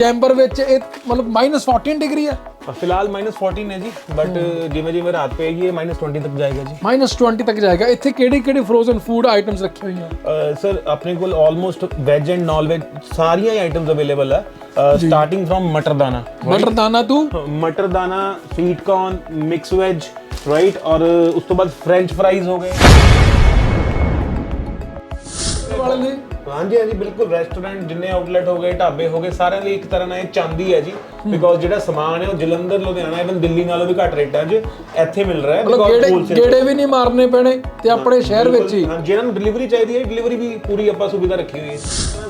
Chamber ਵਿੱਚ ਇਹ ਮਤਲਬ -14 ਡਿਗਰੀ ਹੈ। ਫਿਲਹਾਲ -14 ਹੈ ਜੀ ਬਟ ਜਿਵੇਂ ਜਿਵੇਂ ਰਾਤ ਪਏਗੀ ਇਹ -20 ਤੱਕ ਜਾਏਗਾ ਜੀ। -20 ਤੱਕ ਜਾਏਗਾ। ਇੱਥੇ ਕਿਹੜੀ ਕਿਹੜੀ ਫਰੋਜ਼ਨ ਫੂਡ ਆਈਟਮਸ ਰੱਖੀਆਂ ਹੋਈਆਂ? ਸਰ ਆਪਣੇ ਕੋਲ almost veg and non veg ਸਾਰੀਆਂ ਹੀ ਆਈਟਮਸ ਅਵੇਲੇਬਲ ਹੈ ਸਟਾਰਟਿੰਗ ਫਰਮ ਮਟਰ ਦਾਨਾ ਮਟਰ ਦਾਨਾ ਤੂੰ? ਮਟਰ ਦਾਨਾ sweet corn mix veg right ਔਰ ਉਸ ਤੋਂ ਬਾਅਦ ਫ੍ਰੈਂਚ ਫਰਾਈਜ਼ ਹੋ ਗਏ। ਵਾਲੇ ਨੇ ਹਾਂਜੀ ਹਾਂਜੀ ਬਿਲਕੁਲ। ਰੈਸਟੋਰੈਂਟ ਜਿੰਨੇ ਆਊਟਲੈਟ ਹੋ ਗਏ ਢਾਬੇ ਹੋ ਗਏ ਸਾਰਿਆਂ ਲਈ ਇੱਕ ਤਰ੍ਹਾਂ ਨਾਲ ਇਹ ਚਾਂਦੀ ਹੈ ਜੀ। ਬਿਕੋਜ਼ ਜਿਹੜਾ ਸਮਾਨ ਹੈ ਉਹ ਜਲੰਧਰ ਲੁਧਿਆਣਾ ਇਵਨ ਦਿੱਲੀ ਨਾਲੋਂ ਵੀ ਘੱਟ ਰੇਟਾਂ 'ਚ ਇੱਥੇ ਮਿਲ ਰਿਹਾ ਹੈ because ਗੇੜੇ wholesale ਗੇੜੇ ਵੀ ਨਹੀਂ ਮਾਰਨੇ ਪੈਣੇ ਤੇ ਆਪਣੇ ਸ਼ਹਿਰ ਵਿੱਚ ਹੀ। ਹਾਂ ਜਿਹਨਾਂ ਨੂੰ ਡਿਲੀਵਰੀ ਚਾਹੀਦੀ ਹੈ ਡਿਲੀਵਰੀ ਵੀ ਪੂਰੀ ਆਪਾਂ ਸੁਵਿਧਾ ਰੱਖੀ ਹੋਈ ਹੈ।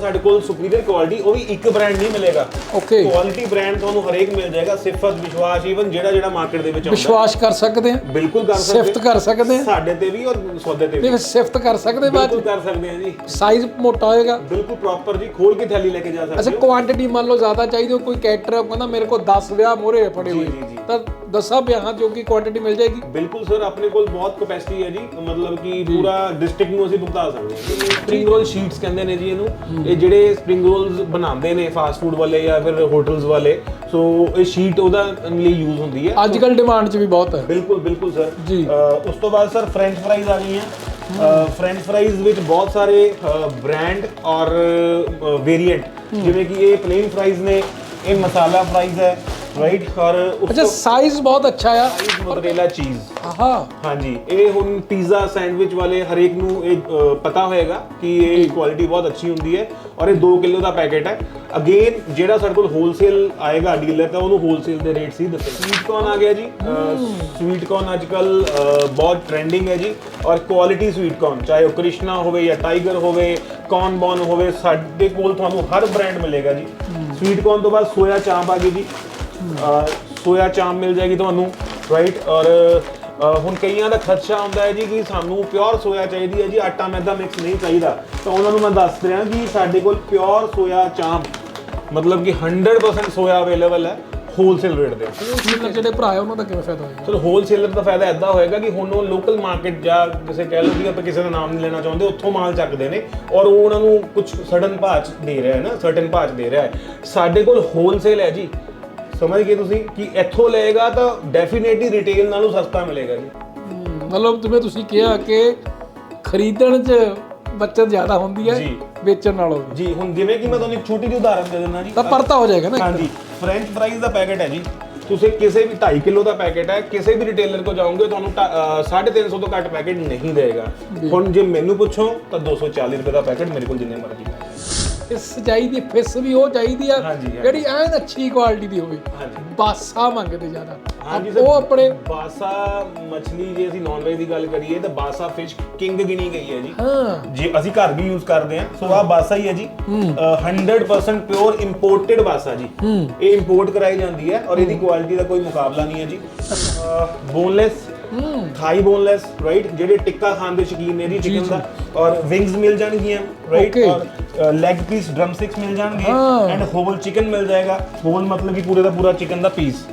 ਸਾਡੇ ਕੋਲ ਸੁਪੀਰੀਅਰ ਕੁਆਲਿਟੀ ਉਹ ਵੀ ਇੱਕ ਬ੍ਰਾਂਡ ਨਹੀਂ ਮਿਲੇਗਾ। ਓਕੇ ਕੁਆਲਿਟੀ ਬ੍ਰਾਂਡ ਤੁਹਾਨੂੰ ਹਰੇਕ ਮਿਲ ਜਾਏਗਾ ਸਿਫਤ ਵਿਸ਼ਵਾਸ ਈਵਨ ਜਿਹੜਾ ਜਿਹੜਾ ਮਾਰਕੀਟ ਦੇ ਵਿੱਚ ਆਉਂਦਾ। ਵਿਸ਼ਵਾਸ ਕਰ ਸਕਦੇ ਆ ਬਿਲਕੁਲ ਕਰ ਸਕਦੇ ਸਿਫਤ ਕਰ ਸਕਦੇ ਆ ਸਾਡੇ ਤੇ ਵੀ ਔਰ ਸੌਦੇ ਤੇ ਵੀ। ਨਹੀਂ ਸਿਫਤ ਕਰ ਸਕਦੇ ਬਾਅਦ ਬਿਲਕੁਲ ਕਰ ਸਕਦੇ ਹਾਂ ਜੀ। ਸਾਈਜ਼ ਮੋਟਾ ਹੋਏਗਾ ਬਿਲਕੁਲ ਪ੍ਰੋਪਰ ਜੀ ਖੋਲ ਕੇ ਥੈਲੀ ਲੈ ਕੇ ਜਾ ਸਕਦੇ ਅੱਛਾ ਕੁਆਂਟੀਟੀ ਮੰਨ ਲਓ ਜ਼ਿਆਦਾ ਚਾਹੀਦੀ ਹੋ ਕੋਈ ਕੈਟਰ ਕਹਿੰਦਾ ਮੇਰੇ ਕੋਲ 10 ਵਿਆਹ ਮੋਰੇ ਫੜੇ ਹੋਏ। ਜੀ, ਜੀ। ਤਾਂ 10 ਵਿਆਹਾਂ ਚੋਂ ਕੀ ਕੁਆਂਟੀਟੀ ਮਿਲ ਜਾਏਗੀ। ਬਿਲਕੁਲ ਸਰ ਆਪਣੇ ਕੋਲ ਬਹੁਤ ਕਪੈਸਿਟੀ ਹੈ ਜੀ। ਮਤਲਬ ਕਿ ਪੂਰਾ ਡਿਸਟ੍ਰਿਕਟ ਨੂੰ ਅਸੀਂ ਭੁਗਤਾ ਸਕਦੇ ਹਾਂ। ਸਪ੍ਰਿੰਗ ਰੋਲ ਸ਼ੀਟਸ ਕਹਿੰਦੇ ਨੇ ਜੀ ਇਹਨੂੰ। ਇਹ ਜਿਹੜੇ ਸਪ੍ਰਿੰਗ ਰੋਲਸ ਬਣਾਉਂਦੇ ਨੇ ਫਾਸਟ ਫੂਡ ਵਾਲੇ ਜਾਂ ਫਿਰ ਹੋਟਲਸ ਵਾਲੇ ਸੋ ਇਹ ਸ਼ੀਟ ਉਹਦਾ ਲਈ ਯੂਜ਼ ਹੁੰਦੀ ਹੈ। ਅੱਜ ਕੱਲ ਡਿਮਾਂਡ 'ਚ ਵੀ ਬਹੁਤ ਹੈ। ਬਿਲਕੁਲ ਬਿਲਕੁਲ ਸਰ। ਜੀ। ਉਸ ਤੋਂ ਬਾਅਦ ਸਰ ਫ੍ਰੈਂਚ ਫਰਾਈਜ਼ ਆ ਗਈਆਂ। ਫ੍ਰੈਂਚ ਫਰਾਈਜ਼ ਵਿੱਚ ਬਹੁਤ ਸਾਰੇ ਬ੍ਰਾਂਡ ਔਰ ਵੇਰੀਐਂਟ ਜਿਵੇਂ ਕਿ ਇਹ ਪਲੇਨ ਫਰਾਈਜ਼ ਨੇ ਇਹ ਮਸਾਲਾ ਫਰਾਈਜ਼ ਹੈ। ਰਾਈਟ ਔਰ ਉਸ ਅੱਛਾ ਸਾਈਜ਼ ਬਹੁਤ ਅੱਛਾ ਆ। ਮੋਜ਼ਰੇਲਾ ਚੀਜ਼ ਆਹਾ। ਹਾਂਜੀ ਇਹ ਹੁਣ ਪੀਜ਼ਾ ਸੈਂਡਵਿਚ ਵਾਲੇ ਹਰੇਕ ਨੂੰ ਇਹ ਅ, ਪਤਾ ਹੋਏਗਾ ਕਿ ਇਹ ਕੁਆਲਿਟੀ ਬਹੁਤ ਅੱਛੀ ਹੁੰਦੀ ਹੈ ਔਰ ਇਹ 2 ਕਿਲੋ ਦਾ ਪੈਕੇਟ ਹੈ। ਅਗੇਨ ਜਿਹੜਾ ਸਾਡੇ ਕੋਲ ਹੋਲਸੇਲ ਆਏਗਾ ਡੀਲਰ ਤਾਂ ਉਹਨੂੰ ਹੋਲਸੇਲ ਦੇ ਰੇਟ ਸੀ ਦੱਸੇ। ਸਵੀਟ ਕੌਰਨ ਆ ਗਿਆ ਜੀ। ਸਵੀਟ ਕੌਰਨ ਅੱਜਕੱਲ ਬਹੁਤ ਟ੍ਰੈਂਡਿੰਗ ਹੈ ਜੀ। ਔਰ ਕੁਆਲਿਟੀ ਸਵੀਟ ਕੌਰਨ ਚਾਹੇ ਉਹ ਕ੍ਰਿਸ਼ਨਾ ਹੋਵੇ ਜਾਂ ਟਾਈਗਰ ਹੋਵੇ ਕੌਰਨ ਬੌਨ ਹੋਵੇ ਸਾਡੇ ਕੋਲ ਤੁਹਾਨੂੰ ਹਰ ਬ੍ਰਾਂਡ ਮਿਲੇਗਾ ਜੀ। ਸਵੀਟ ਕੌਰਨ ਤੋਂ ਬਾਅਦ ਸੋਇਆ ਚਾਂਪ ਆ ਗਈ ਜੀ। ਸੋਇਆ ਚਾਂਪ ਮਿਲ ਜਾਏਗੀ ਤੁਹਾਨੂੰ ਰਾਈਟ ਔਰ ਹੁਣ ਕਈਆਂ ਦਾ ਖਰਚਾ ਹੁੰਦਾ ਹੈ ਜੀ ਕਿ ਸਾਨੂੰ ਪਿਓਰ ਸੋਇਆ ਚਾਹੀਦੀ ਹੈ ਜੀ ਆਟਾ ਮੈਦਾ ਮਿਕਸ ਨਹੀਂ ਚਾਹੀਦਾ। ਤਾਂ ਉਹਨਾਂ ਨੂੰ ਮੈਂ ਦੱਸ ਰਿਹਾ ਕਿ ਸਾਡੇ ਕੋਲ ਪਿਓਰ ਸੋਇਆ ਚਾਂਪ ਮਤਲਬ ਕਿ 100% ਸੋਇਆ ਅਵੇਲੇਬਲ ਹੈ ਹੋਲਸੇਲ ਰੇਟ ਦੇ ਹੋਲਸੇਲਰ ਜਿਹੜੇ ਭਰਾ ਆ ਉਹਨਾਂ ਦਾ ਕਿਵੇਂ ਫਾਇਦਾ ਹੋਏਗਾ? ਚਲੋ ਹੋਲਸੇਲਰ ਦਾ ਫਾਇਦਾ ਐਦਾਂ ਹੋਏਗਾ ਕਿ ਹੁਣ ਉਹ ਲੋਕਲ ਮਾਰਕੀਟ ਜਾਂ ਕਿਸੇ ਕਹਿ ਲਓ ਕਿ ਆਪਾਂ ਕਿਸੇ ਦਾ ਨਾਮ ਨਹੀਂ ਲੈਣਾ ਚਾਹੁੰਦੇ ਉੱਥੋਂ ਮਾਲ ਚੱਕਦੇ ਨੇ ਔਰ ਉਹ ਉਹਨਾਂ ਨੂੰ ਕੁਝ ਸਡਨ ਭਾਅ 'ਚ ਦੇ ਰਿਹਾ ਹੈ ਨਾ ਸਰਟਨ ਭਾਅ 'ਚ ਦੇ ਰਿਹਾ ਹੈ। ਸਾਡੇ ਕੋਲ ਹੋਲਸੇਲ ਹੈ ਜੀ ਸਮਝ ਗਏ ਤੁਸੀਂ ਕਿ ਇੱਥੋਂ ਲਏਗਾ ਤਾਂ ਡੈਫੀਨੇਟਲੀ ਰਿਟੇਲ ਨਾਲੋਂ ਸਸਤਾ ਮਿਲੇਗਾ ਜੀ। ਮਤਲਬ ਜਿਵੇਂ ਤੁਸੀਂ ਕਿਹਾ ਕਿ ਖਰੀਦਣ 'ਚ ਬੱਚਤ ਜ਼ਿਆਦਾ ਹੁੰਦੀ ਹੈ ਜੀ। ਵੇਚਣ ਨਾਲੋਂ ਵੀ। ਜੀ ਹੁਣ ਜਿਵੇਂ ਕਿ ਮੈਂ ਤੁਹਾਨੂੰ ਇੱਕ ਛੋਟੀ ਜਿਹੀ ਉਦਾਹਰਨ ਦੇ ਦਿੰਦਾ ਜੀ। ਤਾਂ ਪਰਤਾ ਹੋ ਜਾਏਗਾ ਨਾ ਹਾਂਜੀ ਫ੍ਰੈਂਚ ਫਰਾਈਜ਼ ਦਾ ਪੈਕੇਟ ਹੈ ਜੀ। ਤੁਸੀਂ ਕਿਸੇ ਵੀ 2.5 ਕਿਲੋ ਦਾ ਪੈਕੇਟ ਹੈ ਕਿਸੇ ਵੀ ਰਿਟੇਲਰ ਕੋ ਜਾਓਗੇ ਤੁਹਾਨੂੰ 350 ਤੋਂ ਘੱਟ ਪੈਕੇਟ ਨਹੀਂ ਦੇਗਾ ਹੁਣ ਜੇ ਮੈਨੂੰ ਪੁੱਛੋ ਤਾਂ 240 ਰੁਪਏ ਦਾ ਪੈਕੇਟ ਮੇਰੇ ਕੋਲ ਜਿੰਨੇ ਮਰਜ਼ੀ। ਹੈ ਇਸ ਚਾਹੀਦੀ ਫਿਸ ਵੀ ਉਹ ਚਾਹੀਦੀ ਆ ਹਾਂਜੀ, ਹਾਂਜੀ। ਜਿਹੜੀ ਐਨ ਅੱਛੀ ਕੁਆਲਿਟੀ ਦੀ ਹੋਵੇ। ਹਾਂਜੀ। ਬਾਸਾ ਮੰਗਦੇ ਜ਼ਿਆਦਾ। ਹਾਂਜੀ ਉਹ ਆਪਣੇ ਬਾਸਾ ਮੱਛਲੀ ਜੇ ਅਸੀਂ ਨਾਨ ਵੈਜ ਦੀ ਗੱਲ ਕਰੀਏ ਤਾਂ ਬਾਸਾ ਫਿਸ਼ ਕਿੰਗ ਗਿਣੀ ਗਈ ਹੈ ਜੀ। ਹਾਂ। ਜੇ ਅਸੀਂ ਘਰ ਵੀ ਯੂਜ਼ ਕਰਦੇ ਹਾਂ ਸੋ ਆ ਬਾਸਾ ਹੀ ਹੈ ਜੀ। ਅਹ 100% ਪਿਓਰ ਇੰਪੋਰਟਡ ਬਾਸਾ ਜੀ। ਇਹ ਇੰਪੋਰਟ ਕਰਾਈ ਜਾਂਦੀ ਹੈ ਔਰ ਇਹਦੀ ਕੁਆਲਿਟੀ ਦਾ ਕੋਈ ਮੁਕਾਬਲਾ ਨਹੀਂ ਹੈ ਜੀ। ਬੋਨਲੈਸ ਥਾਈ ਬੋਨਲੈਸ ਰਾਈਟ ਜਿਹੜੇ ਟਿੱਕਾ ਖਾਣ ਦੇ ਸ਼ੌਕੀਨ ਨੇ ਜੀ ਚਿਕਨ ਦਾ। ਔਰ ਵਿੰਗਸ ਮਿਲ ਜਾਣਗੀਆਂ ਰਾਈਟ. ਔਰ ਲੈਗ ਪੀਸ ਡਰਮ ਸਟਿਕਸ ਮਿਲ ਜਾਣਗੇ। ਐਂਡ ਹੋਲ ਚਿਕਨ ਮਿਲ ਜਾਏਗਾ। ਹੋਲ ਮਤਲਬ ਕਿ ਪੂਰੇ ਦਾ ਪੂਰਾ ਚਿਕਨ ਦਾ ਪੀਸ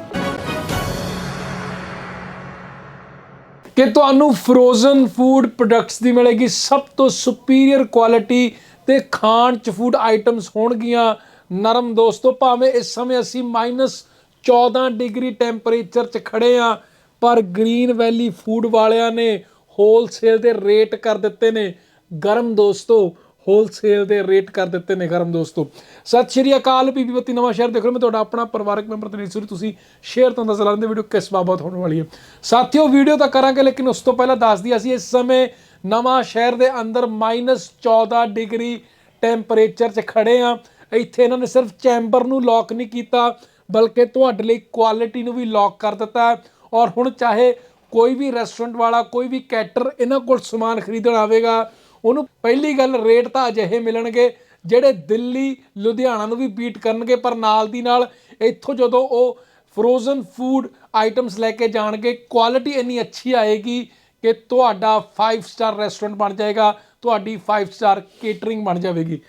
ਕਿ ਤੁਹਾਨੂੰ ਫਰੋਜ਼ਨ ਫੂਡ ਪ੍ਰੋਡਕਟਸ ਦੀ ਮਿਲੇਗੀ ਸਭ ਤੋਂ ਸੁਪੀਰੀਅਰ ਕੁਆਲਿਟੀ ਤੇ ਖਾਣ ਚ ਫੂਡ ਆਈਟਮਸ ਹੋਣਗੀਆਂ। ਨਰਮ ਦੋਸਤੋ ਭਾਵੇਂ ਇਸ ਸਮੇਂ ਅਸੀਂ -14 ਡਿਗਰੀ ਟੈਂਪਰੇਚਰ 'ਚ ਖੜੇ ਆ ਪਰ ਗ੍ਰੀਨ ਵੈਲੀ ਫੂਡ ਵਾਲਿਆਂ ਨੇ ਹੋਲਸੇਲ ਦੇ ਰੇਟ ਕਰ ਦਿੱਤੇ ਨੇ। ਗਰਮ ਦੋਸਤੋ ਹੋਲਸੇਲ ਦੇ ਰੇਟ ਕਰ ਦਿੱਤੇ ਨੇ ਗਰਮ ਦੋਸਤੋ। ਸਤਿ ਸ਼੍ਰੀ ਅਕਾਲ, ਬੀਬੀ ਬੱਤੀ ਨਵਾਂ ਸ਼ਹਿਰ ਦੇਖ ਰਹੇ ਮੈਂ ਤੁਹਾਡਾ ਆਪਣਾ ਪਰਿਵਾਰਕ ਮੈਂਬਰ ਤਨੀਸ਼ ਸੂਰੀ। ਤੁਸੀਂ ਸ਼ੇਅਰ ਤੋਂ ਅੰਦਾਜ਼ਾ ਲਾਉਂਦੇ ਵੀਡੀਓ ਕਿਸ ਬਾਬਤ ਹੋਣ ਵਾਲੀ ਹੈ। ਸਾਥੀਓ ਵੀਡੀਓ ਤਾਂ ਕਰਾਂਗੇ, ਲੇਕਿਨ ਉਸ ਤੋਂ ਪਹਿਲਾਂ ਦੱਸ ਦਈਏ ਅਸੀਂ ਇਸ ਸਮੇਂ ਨਵਾਂ ਸ਼ਹਿਰ ਦੇ ਅੰਦਰ -14 ਡਿਗਰੀ ਟੈਂਪਰੇਚਰ 'ਚ ਖੜੇ ਆ ਇੱਥੇ ਇਹਨਾਂ ਨੇ ਸਿਰਫ ਚੈਂਬਰ ਨੂੰ ਲੌਕ ਨਹੀਂ ਕੀਤਾ, ਬਲਕਿ ਤੁਹਾਡੇ ਲਈ ਕੁਆਲਿਟੀ ਨੂੰ ਵੀ ਲੌਕ ਕਰ ਦਿੱਤਾ। ਹੈ ਔਰ ਹੁਣ ਚਾਹੇ ਕੋਈ ਵੀ ਰੈਸਟੋਰੈਂਟ ਵਾਲਾ ਕੋਈ ਵੀ ਕੈਟਰ ਇਹਨਾਂ ਕੋਲ ਸਮਾਨ ਖਰੀਦਣ ਆਵੇਗਾ ਉਹਨੂੰ ਪਹਿਲੀ ਗੱਲ ਰੇਟ ਤਾਂ ਅਜਿਹੇ ਮਿਲਣਗੇ ਜਿਹੜੇ ਦਿੱਲੀ ਲੁਧਿਆਣਾ ਨੂੰ ਵੀ ਬੀਟ ਕਰਨਗੇ ਪਰ ਨਾਲ ਦੀ ਨਾਲ ਇੱਥੋਂ ਜਦੋਂ ਉਹ ਫਰੋਜ਼ਨ ਫੂਡ ਆਈਟਮਸ ਲੈ ਕੇ ਜਾਣਗੇ ਕੁਆਲਿਟੀ ਇੰਨੀ ਅੱਛੀ ਆਏਗੀ ਕਿ ਤੁਹਾਡਾ 5 ਸਟਾਰ ਰੈਸਟੋਰੈਂਟ ਬਣ ਜਾਏਗਾ ਤੁਹਾਡੀ 5 ਸਟਾਰ ਕੇਟਰਿੰਗ ਬਣ ਜਾਵੇਗੀ।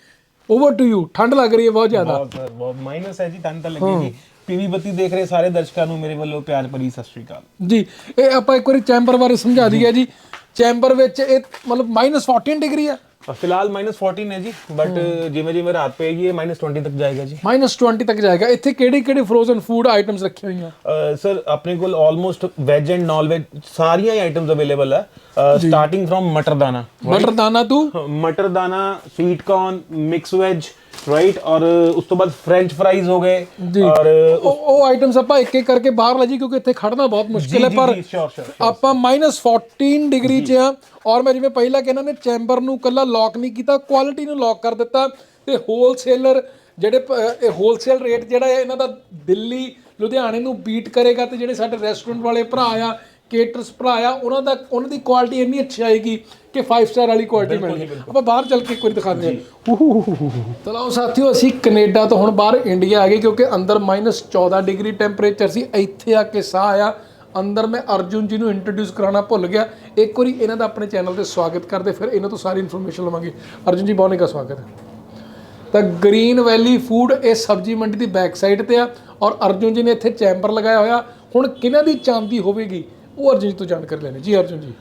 ਓਵਰ ਟੂ ਯੂ ਠੰਡ ਲੱਗ ਰਹੀ ਹੈ ਬਹੁਤ ਜ਼ਿਆਦਾ। ਬਹੁਤ ਸਰ ਬਹੁਤ ਮਾਈਨਸ ਹੈ ਜੀ ਤਨ ਤਾਂ ਲੱਗੇਗੀ ਪੀਵੀ ਬੱਤੀ ਦੇਖ ਰਹੇ ਸਾਰੇ ਦਰਸ਼ਕਾਂ ਨੂੰ ਮੇਰੇ ਵੱਲੋਂ ਪਿਆਰ ਭਰੀ ਸਤਿ ਸ਼੍ਰੀ ਅਕਾਲ। ਜੀ ਇਹ ਆਪਾਂ ਇੱਕ ਵਾਰੀ ਚੈਂਬਰ ਬਾਰੇ ਸਮਝਾ ਦਈਏ ਜੀ। ਚੈਂਬਰ ਵਿੱਚ ਇਹ ਮਤਲਬ -14 ਡਿਗਰੀ ਆ। ਫਿਲਹਾਲ -14 ਹੈ ਜੀ ਬਟ ਜਿਵੇਂ ਜਿਵੇਂ ਰਾਤ ਪਏਗੀ ਇਹ -20 ਤੱਕ ਜਾਏਗਾ ਜੀ। -20 ਤੱਕ ਜਾਏਗਾ। ਇੱਥੇ ਕਿਹੜੀ ਕਿਹੜੀ ਫਰੋਜ਼ਨ ਫੂਡ ਆਈਟਮਸ ਰੱਖੀਆਂ ਹੋਈਆਂ? ਸਰ ਆਪਣੇ ਕੋਲ almost veg and non veg ਸਾਰੀਆਂ ਹੀ ਆਈਟਮਸ ਅਵੇਲੇਬਲ ਹੈ ਸਟਾਰਟਿੰਗ ਫਰਮ ਮਟਰ ਦਾਣਾ। ਬਟਰ ਦਾਨਾ ਤੂੰ? ਮਟਰ ਦਾਣਾ sweet corn mix veg right ਔਰ ਉਸ ਤੋਂ ਬਾਅਦ ਫ੍ਰੈਂਚ ਫਰਾਈਜ਼ ਹੋ ਗਏ। ਔਰ ਉਹ ਉਹ ਆਈਟਮਸ ਆਪਾਂ ਇੱਕ ਇੱਕ ਕਰਕੇ ਬਾਹਰ ਲੈ ਜੀ ਕਿਉਂਕਿ ਇੱਥੇ ਖੜਨਾ ਬਹੁਤ ਮੁਸ਼ਕਿਲ ਹੈ ਪਰ ਆਪਾਂ -14 ਡਿਗਰੀ 'ਚ ਆ ਔਰ ਮੈਂ ਜਿਵੇਂ ਪਹਿਲਾਂ ਕਿ ਇਹਨਾਂ ਨੇ ਚੈਂਬਰ ਨੂੰ ਕੱਲਾ ਲੌਕ ਨਹੀਂ ਕੀਤਾ ਕੁਆਲਿਟੀ ਨੂੰ ਲੌਕ ਕਰ ਦਿੱਤਾ ਤੇ ਹੋਲਸੇਲਰ ਜਿਹੜੇ ਇਹ ਹੋਲਸੇਲ ਰੇਟ ਜਿਹੜਾ ਹੈ ਇਹਨਾਂ ਦਾ ਦਿੱਲੀ ਲੁਧਿਆਣੇ ਨੂੰ ਬੀਟ ਕਰੇਗਾ ਤੇ ਜਿਹੜੇ ਸਾਡੇ ਰੈਸਟੋਰੈਂਟ ਵਾਲੇ ਭਰਾ ਆ ਕੇਟਰਸ ਭਰਾ ਆ ਉਹਨਾਂ ਦਾ ਉਹਨਾਂ ਦੀ ਕੁਆਲਿਟੀ ਇੰਨੀ ਅੱਛੀ ਆਏਗੀ ਕਿ 5 ਸਟਾਰ ਵਾਲੀ ਕੁਆਲਿਟੀ ਮਿਲਣੀ। ਆਪਾਂ ਬਾਹਰ ਚੱਲ ਕੇ ਇੱਕ ਵਾਰੀ ਦਿਖਾਉਂਦੇ ਹਾਂ। ਚਲੋ ਸਾਥੀਓ ਅਸੀਂ ਕੈਨੇਡਾ ਤੋਂ ਹੁਣ ਬਾਹਰ ਇੰਡੀਆ ਆ ਗਏ ਕਿਉਂਕਿ ਅੰਦਰ -14 ਡਿਗਰੀ ਟੈਂਪਰੇਚਰ ਸੀ। ਇੱਥੇ ਆ ਕੇ ਸਾਹ ਆਇਆ। ਅੰਦਰ ਮੈਂ ਅਰਜੁਨ ਜੀ ਨੂੰ ਇੰਟਰੋਡਿਊਸ ਕਰਾਉਣਾ ਭੁੱਲ ਗਿਆ। ਇੱਕ ਵਾਰੀ ਇਹਨਾਂ ਦਾ ਆਪਣੇ ਚੈਨਲ ਤੇ ਸਵਾਗਤ ਕਰਦੇ ਫਿਰ ਇਹਨਾਂ ਤੋਂ ਸਾਰੀ ਇਨਫੋਰਮੇਸ਼ਨ ਲਵਾਂਗੇ। ਅਰਜੁਨ ਜੀ ਬਹੁਤ ਨਿੱਘਾ ਸਵਾਗਤ ਹੈ। ਤਾਂ ਗ੍ਰੀਨ ਵੈਲੀ ਫੂਡ ਇਹ ਸਬਜੀ ਮੰਡੀ ਦੀ ਬੈਕ ਸਾਈਡ ਤੇ ਆ ਔਰ ਅਰਜੁਨ ਜੀ ਨੇ ਇੱਥੇ ਚੈਂਬਰ ਲਗਾਇਆ ਹੋਇਆ। ਹੁਣ ਕਿਹਨਾਂ ਦੀ ਚਾਂਦੀ ਹੋਵੇਗੀ ਉਹ ਅਰਜੁਨ ਜੀ ਤੋਂ ਜਾਣਕਾਰੀ ਲੈਣੀ ਜੀ ਅਰਜੁਨ ਜੀ।